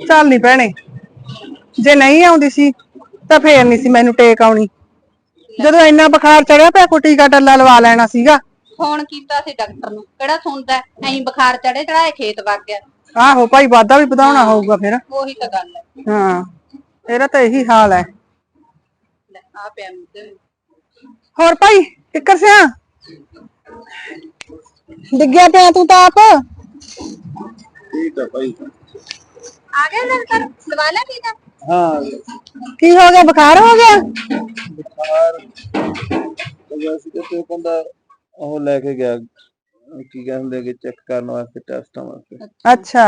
ਚੱਲ ਨਹੀਂ ਭੈਣੇ। ਜੇ ਨਹੀਂ ਆਉਂਦੀ ਸੀ ਤਾਂ ਫੇਰ ਨਹੀਂ ਸੀ ਮੈਨੂੰ ਟੇਕ ਆਉਣੀ। ਜਦੋਂ ਇੰਨਾ ਬੁਖਾਰ ਚੜਿਆ ਪਿਆ ਕੋਈ ਟੀਕਾ ਟੱਲਾ ਲਵਾ ਲੈਣਾ ਸੀਗਾ। ਫੋਨ ਕੀਤਾ ਸੀ ਡਾਕਟਰ ਨੂੰ ਕਿਹੜਾ ਸੁਣਦਾ? ਐਂ ਬੁਖਾਰ ਚੜੇ ਚੜਾਏ ਖੇਤ ਵਗ ਗਿਆ। ਆਹੋ ਭਾਈ ਵਾਧਾ ਵੀ ਵਧਾਉਣਾ ਹੋਊਗਾ ਫਿਰ। ਉਹੀ ਤਾਂ ਗੱਲ ਹੈ। ਹਾਂ ਇਹਦਾ ਤਾਂ ਇਹੀ ਹਾਲ ਹੈ। ਲੈ ਆ ਪਿਆ ਮੁੱਦੇ ਹੋਰ ਭਾਈ ਕਿੱਕਰ ਸਿਆ? ਡਿੱਗਿਆ ਪਿਆ ਤੂੰ ਤਾਂ ਆਪ? ਠੀਕ ਆ ਭਾਈ। ਆ ਗਿਆ ਡਾਕਟਰ ਲਵਾ ਲਿਆ ਟੀਕਾ ਹਾਂ। ਕੀ ਹੋ ਗਿਆ? ਬੁਖਾਰ ਹੋ ਗਿਆ? ਬੁਖਾਰ ਵੈਸੇ ਕਿ ਤੇ ਬੰਦਾ ਉਹ ਲੈ ਕੇ ਗਿਆ। ਕੀ ਕਹਿੰਦੇ ਕਿ ਚੈੱਕ ਕਰਨ ਵਾਸਤੇ ਟੈਸਟਾਂ ਵਾਸਤੇ। ਅੱਛਾ।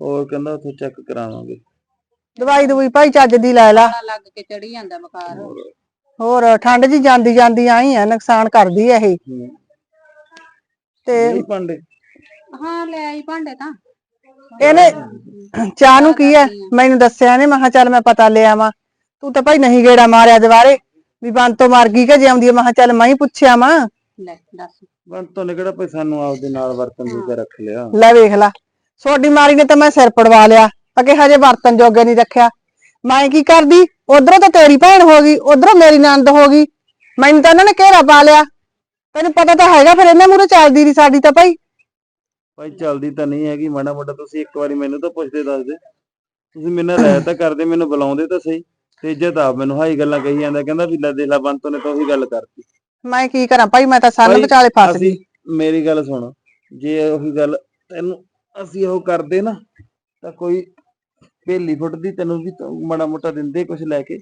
ਹੋਰ ਕਹਿੰਦਾ ਉੱਥੇ ਚੈੱਕ ਕਰਾਵਾਂਗੇ। ਦਵਾਈ ਦਵਾਈ ਭਾਈ ਚੱਜ ਦੀ ਲੈ ਲਾ। ਪਤਾ ਲੱਗ ਕੇ ਚੜੀ ਜਾਂਦਾ ਬੁਖਾਰ। ਹੋਰ। ਠੰਡ ਜੀ ਜਾਂਦੀ ਜਾਂਦੀ ਆਈ ਆ ਨੁਕਸਾਨ ਕਰਦੀ ਆ ਇਹ। ਹੂੰ। ਤੇ ਨਹੀਂ ਪਾਂਡੇ ਹਾਂ ਲੈ ਆਈ ਭਾਂਡੇ ਤਾਂ। ਇਹਨੇ ਚਾਹ ਨੂੰ ਕੀ ਹੈ? ਮੈਨੂੰ ਦੱਸਿਆ ਨੇ। ਮੈਂ ਕਿਹਾ ਚੱਲ ਮੈਂ ਪਤਾ ਲੈ ਆਵਾਂ। ਤੂੰ ਤਾਂ ਭਾਈ ਨਹੀਂ ਗੇੜਾ ਮਾਰਿਆ ਦੁਬਾਰੇ। ਵੀ ਬੰਦ ਤੋਂ ਮਰ ਗਈ ਕਿ ਜੇ ਆਉਂਦੀ ਆ ਮੈਂ ਕਿਹਾ ਚੱਲ ਮੈਂ ਹੀ ਪੁੱਛਿਆ ਮਾਂ ਲੈ ਦੱਸ। ਬੰਤੋਂ ਨੇ ਕਿਹੜਾ ਭਾਈ ਸਾਨੂੰ ਆਪਦੇ ਨਾਲ ਵਰਤਨ ਜੋਗਾ ਰੱਖ ਲਿਆ। ਲੈ ਵੇਖ ਲਾ। ਸੋਡੀ ਮਾਰੀ ਨੇ ਤਾਂ ਮੈਂ ਸਿਰ ਪੜਵਾ ਲਿਆ। ਅਗੇ ਹਜੇ ਵਰਤਨ ਜੋਗੇ ਨਹੀਂ ਰੱਖਿਆ। ਮੈਂ ਕੀ ਕਰਦੀ? ਉਧਰੋਂ ਤਾਂ ਤੇਰੀ ਭੈਣ ਹੋ ਗਈ। ਉਧਰੋਂ ਮੇਰੀ ਨੰਦ ਹੋ ਗਈ। ਮੈਨੂੰ ਤਾਂ ਇਹਨਾਂ ਨੇ ਘੇਰਾ ਪਾ ਲਿਆ। ਤੈਨੂੰ ਪਤਾ ਤਾਂ ਹੈਗਾ ਫਿਰ ਇਹਨਾਂ ਮੂਹਰੇ ਚੱਲਦੀ ਨਹੀਂ ਸਾਡੀ ਤਾਂ ਭਾਈ। ਭਾਈ ਚੱਲਦੀ ਤਾਂ ਨਹੀਂ ਹੈਗੀ ਮਾੜਾ ਮੋਟਾ ਤੁਸੀਂ ਇੱਕ ਵਾਰੀ ਮੈਨੂੰ ਤਾਂ ਪੁੱਛਦੇ ਦੱਸਦੇ ਤੁਸੀਂ ਮੇਰੇ ਨਾਲ ਰਾਇ ਤਾਂ ਕਰਦੇ ਮੈਨੂੰ ਬੁਲਾਉਂਦੇ ਤਾਂ ਸਹੀ ਤੇ ਇੱਜ਼ਤ ਆਪ ਮੈਨੂੰ ਹਾਈ ਗੱਲਾਂ ਕਹੀ ਜਾਂਦਾ ਕਹਿੰਦਾ ਵੀ ਲੈ ਦੇ ਲਾ ਬੰਤੋਂ ਨੇ ਤਾਂ ਉਹੀ ਗੱਲ ਕਰਤੀ। ਮੈਂ ਕੀ ਕਰਾਂ ਭਾਈ ਮੈਂ ਤਾਂ ਸੰਨ ਭਾਈ, ਵਿਚਾਲੇ ਫਸ ਗਈ। ਅਸੀਂ ਮੇਰੀ ਗੱਲ ਸੁਣ ਜੇ ਉਹੀ ਗੱਲ ਤੈਨੂੰ ਅਸੀਂ ਉਹ ਕਰਦੇ ਨਾ ਤਾਂ ਕੋਈ ਭੇਲੀ ਫੁੱਟਦੀ ਤੈਨੂੰ ਵੀ ਤਾਂ ਮਾੜਾ ਮੋਟਾ ਦਿੰਦੇ ਕੁਝ ਲੈ ਕੇ।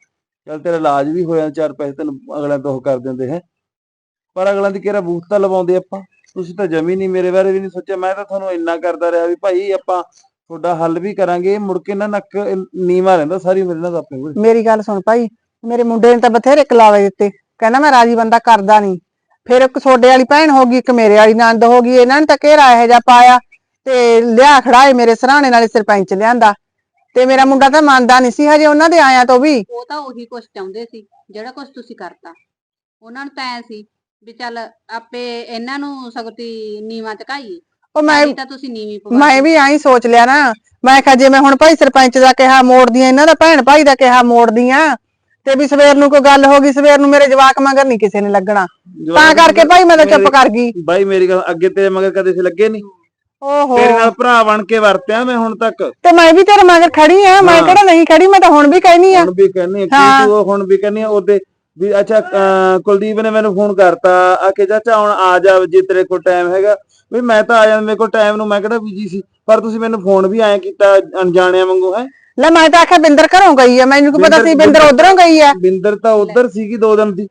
ਚੱਲ ਤੇਰਾ ਇਲਾਜ ਵੀ ਹੋਇਆ ਚਾਰ ਪੈਸੇ ਤੈਨੂੰ ਅਗਲਾ ਤੋਂ ਉਹ ਕਰ ਦਿੰਦੇ ਹੈ। ਪਰ ਅਗਲਾਂ ਦੀ ਕਿਹੜਾ ਬੂਥ ਤਾਂ ਲਵਾਉਂਦੇ ਆਪਾਂ? ਤੁਸੀਂ ਤਾਂ ਜਮੀ ਨਹੀਂ ਮੇਰੇ ਬਾਰੇ ਵੀ ਨਹੀਂ ਸੋਚਿਆ। ਮੈਂ ਤਾਂ ਤੁਹਾਨੂੰ ਇੰਨਾ ਕਰਦਾ ਰਿਹਾ ਵੀ ਭਾਈ ਆਪਾਂ ਤੁਹਾਡਾ ਹੱਲ ਵੀ ਕਰਾਂਗੇ ਮੁੜ ਕੇ ਨਾ ਨੱਕ ਨੀਵਾ ਰਹਿੰਦਾ ਸਾਰੀ ਮੇਰੇ ਨਾਲ ਆਪਣੇ ਕੋਲ ਮੇਰੀ ਗੱਲ ਸੁਣ ਭਾਈ ਮੇਰੇ ਮੁੰਡੇ ਨੇ ਤਾਂ ਬਥੇਰੇ ਕਲਾਵੇ ਦਿੱਤੇ। ਕਹਿੰਦਾ ਮੈਂ ਰਾਜੀ ਬੰਦਾ ਕਰਦਾ ਨਹੀਂ। ਫਿਰ ਇੱਕ ਛੋਡੇ ਵਾਲੀ ਭੈਣ ਹੋ ਗਈ ਇੱਕ ਮੇਰੇ ਵਾਲੀ ਨੰਦ ਹੋ ਗਈ ਇਹਨਾਂ ਨੇ ਤਾਂ ਘੇਰਾ ਇਹੋ ਜਿਹਾ ਪਾਇਆ ਤੇ ਲਿਆ ਖੜਾਏ ਮੇਰੇ ਸਰਾਣੇ ਨਾਲੇ ਸਰਪੰਚ ਲਿਆਂਦਾ। ਤੇ ਮੇਰਾ ਮੁੰਡਾ ਤਾਂ ਮੰਨਦਾ ਨਹੀਂ ਸੀ ਹਜੇ ਉਹਨਾਂ ਦੇ ਆਇਆਂ ਤੋਂ ਵੀ। ਉਹ ਤਾਂ ਉਹੀ ਕੁਝ ਚਾਹੁੰਦੇ ਸੀ ਜਿਹੜਾ ਕੁਝ ਤੁਸੀਂ ਕਰਤਾ। ਉਹਨਾਂ ਨੂੰ ਤਾਂ ਐ ਸੀ ਵੀ ਚੱਲ ਆਪੇ ਇਹਨਾਂ ਨੂੰ ਸਗਤੀ ਨੀਵਾਂ ਚਕਾਈਏ। ਉਹ ਮੈਂ ਤਾਂ ਤੁਸੀਂ ਨੀਵੀਂ ਪਵਾ ਮੈਂ ਵੀ ਆਈ ਸੋਚ ਲਿਆ ਨਾ। ਮੈਂ ਕਿਹਾ ਜੇ ਮੈਂ ਹੁਣ ਭਾਈ ਸਰਪੰਚ ਦਾ ਕਿਹਾ ਮੋੜਦੀ ਆ ਇਹਨਾਂ ਦਾ ਭੈਣ ਭਾਈ ਦਾ ਕਿਹਾ ਮੋੜਦੀ ਆ ਤੇ ਵੀ ਸਵੇਰ ਨੂੰ ਕੋਈ ਗੱਲ ਹੋ ਗਈ ਸਵੇਰ ਨੂੰ ਮੇਰੇ ਜਵਾਕ ਮਗਰ ਨਹੀਂ ਕਿਸੇ ਨੇ ਲੱਗਣਾ। ਤਾਂ ਕਰਕੇ ਭਾਈ ਮੈਂ ਤਾਂ ਚੁੱਪ ਕਰ ਗਈ। ਬਾਈ ਮੇਰੀ ਗੱਲ ਅੱਗੇ ਤੇਰੇ ਮਗਰ ਕਦੇ ਸੀ ਲੱਗੇ ਨਹੀਂ? ਓਹੋ। ਤੇਰੇ ਨਾਲ ਭਰਾ ਬਣ ਕੇ ਵਰਤਿਆ ਮੈਂ ਹੁਣ ਤੱਕ। ਤੇ ਮੈਂ ਵੀ ਤੇਰੇ ਮਗਰ ਖੜੀ ਆ ਮੈਂ। ਕਿਹੜਾ ਨਹੀਂ ਖੜੀ ਮੈਂ ਤਾਂ ਹੁਣ ਵੀ ਕਹਿਨੀ ਆ। ਹੁਣ ਵੀ ਕਹਿੰਨੀ ਕੀ ਹਾਂ। ਤੂੰ ਹੁਣ ਵੀ ਕਹਿੰਨੀ ਆ ਉਹਦੇ ਵੀ ਅੱਛਾ ਕੁਲਦੀਪ ਨੇ ਮੈਨੂੰ ਫੋਨ ਕਰਤਾ ਆ ਕੇ ਚਾਚਾ ਹੁਣ ਆ ਜਾ ਜੇ ਤੇਰੇ ਕੋਲ ਟਾਈਮ ਹੈਗਾ। ਵੀ ਮੈਂ ਤਾਂ ਆ ਜਾਂਦਾ ਮੇਰੇ ਕੋਲ ਟਾਈਮ ਨੂੰ ਮੈਂ ਕਿਹੜਾ ਬੀਜੀ ਸੀ? ਪਰ ਤੁਸੀਂ ਮੈਨੂੰ ਫੋਨ ਵੀ ਐਂ ਕੀਤਾ ਅਣਜਾਣਿਆਂ ਵਾਂਗੂ ਹੈ? ਲੈ ਮੈਂ ਤਾਂ ਆਖਿਆ ਬਿੰਦਰ ਘਰੋਂ ਗਈ ਆ ਮੈਨੂੰ ਕੀ ਪਤਾ ਸੀ ਬਿੰਦਰ ਉਧਰੋਂ ਗਈ ਆ। ਬਿੰਦਰ ਤਾਂ ਉਧਰ ਸੀਗੀ ਦੋ ਦਿਨ ਦੀ।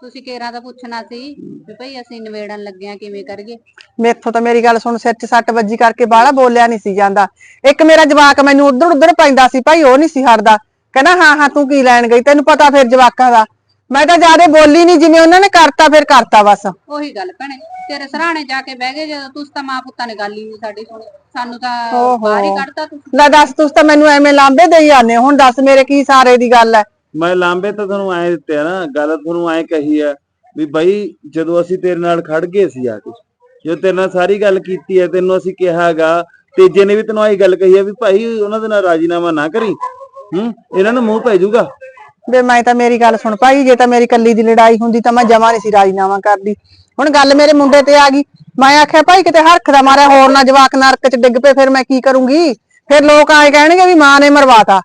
ਤੁਸੀਂ ਕੇਰਾਂ ਦਾ ਪੁੱਛਣਾ ਸੀ ਵੀ ਭਈ ਅਸੀਂ ਨਵੇੜਨ ਲੱਗੇ ਆ ਕਿਵੇਂ ਕਰੀਏ? ਮੇਥੋਂ ਤਾਂ ਮੇਰੀ ਗੱਲ ਸੁਣ ਸਿਰ 'ਚ ਸੱਟ ਵੱਜੀ ਕਰਕੇ ਬਾਹਲਾ ਬੋਲਿਆ ਨਹੀਂ ਸੀ ਜਾਂਦਾ। ਇੱਕ ਮੇਰਾ ਜਵਾਕ ਮੈਨੂੰ ਉਧਰ ਉਧਰ ਪੈਂਦਾ ਸੀ ਭਾਈ ਉਹ ਨਹੀਂ ਸੀ ਹਟਦਾ। ਕਹਿੰਦਾ ਹਾਂ ਹਾਂ ਤੂੰ ਕੀ ਲੈਣ ਗਈ? ਤੈਨੂੰ ਪਤਾ ਫਿਰ ਜਵਾਕਾਂ ਦਾ। ਮੈਂ ਤਾਂ ਜਿਆਦੇ ਬੋਲੀ ਨਹੀਂ ਜਿਵੇਂ ਉਹਨਾਂ ਨੇ ਕਰਤਾ ਫਿਰ ਕਰਤਾ ਬਸ। ਉਹੀ ਗੱਲ ਭੈਣੇ ਤੇਰੇ ਸਰਾਣੇ ਜਾ ਕੇ ਬਹਿ ਗਏ ਜਦੋਂ ਤੁਸੀਂ ਤਾਂ ਮਾਂ ਪੁੱਤਾਂ ਨੇ ਗੱਲ ਹੀ ਨਹੀਂ ਸਾਡੀ ਸੁਣੀ। ਸਾਨੂੰ ਤਾਂ। ਬਾਹਰ ਹੀ ਕੱਢਤਾ ਤੁਸੀਂ ਲੈ ਦੱਸ ਤੂੰ ਤਾਂ ਮੈਨੂੰ ਐਵੇਂ ਲਾਂਬੇ ਦੇਈ ਜਾਂਦੇ ਹੋ। ਹੁਣ ਦੱਸ ਮੇਰੇ ਕੀ ਸਾਰੇ ਦੀ ਗੱਲ ਹੈ ਮੈਂ ਲਾਂਬੇ ਤਾਂ ਤੁਹਾਨੂੰ ਐਂ ਦਿੱਤੇ ਆ ਨਾ ਗੱਲ ਤੁਹਾਨੂੰ ਐਂ ਕਹੀ ਆ ਵੀ ਬਈ ਜਦੋਂ ਅਸੀਂ ਤੇਰੇ ਨਾਲ ਖੜ ਗਏ ਸੀ ਆ ਕੇ ਜਦੋਂ ਤੇਰੇ ਨਾਲ ਸਾਰੀ ਗੱਲ ਕੀਤੀ ਹੈ ਤੈਨੂੰ ਅਸੀਂ ਕਿਹਾਗਾ ਤੇਜੇ ਨੇ ਵੀ ਤੈਨੂੰ ਆਹੀ ਗੱਲ ਕਹੀ ਆ ਵੀ ਭਾਈ ਉਹਨਾਂ ਦੇ ਨਾਲ ਰਾਜੀਨਾਮਾ ਨਾ ਕਰੀ। ਹੂੰ ਇਹਨਾਂ ਨੂੰ ਮੂੰਹ ਪੈ ਜਾਊਗਾ। ਵੇ ਮੈਂ ਤਾਂ ਮੇਰੀ ਗੱਲ ਸੁਣ ਭਾਈ ਜੇ ਤਾਂ ਮੇਰੀ ਕੱਲੀ ਦੀ ਲੜਾਈ ਹੁੰਦੀ ਤਾਂ ਮੈਂ ਜਮਾ ਨਹੀਂ ਸੀ ਰਾਜੀਨਾਮਾ ਕਰਦੀ। ਹੁਣ ਗੱਲ ਮੇਰੇ ਮੁੰਡੇ ਤੇ ਆ ਗਈ ਮੈਂ ਆਖਿਆ ਭਾਈ ਕਿਤੇ ਹਰਖ ਦਾ ਮਾਰਿਆ ਹੋਰ ਨਾ ਜਵਾਕ ਨਰਕ ਚ ਡਿੱਗ ਪਏ ਫਿਰ ਮੈਂ ਕੀ ਕਰੂੰਗੀ? ਫਿਰ ਲੋਕ ਆਏ ਕਹਿਣਗੇ ਵੀ ਮਾਂ ਨੇ ਮਰਵਾਤਾ।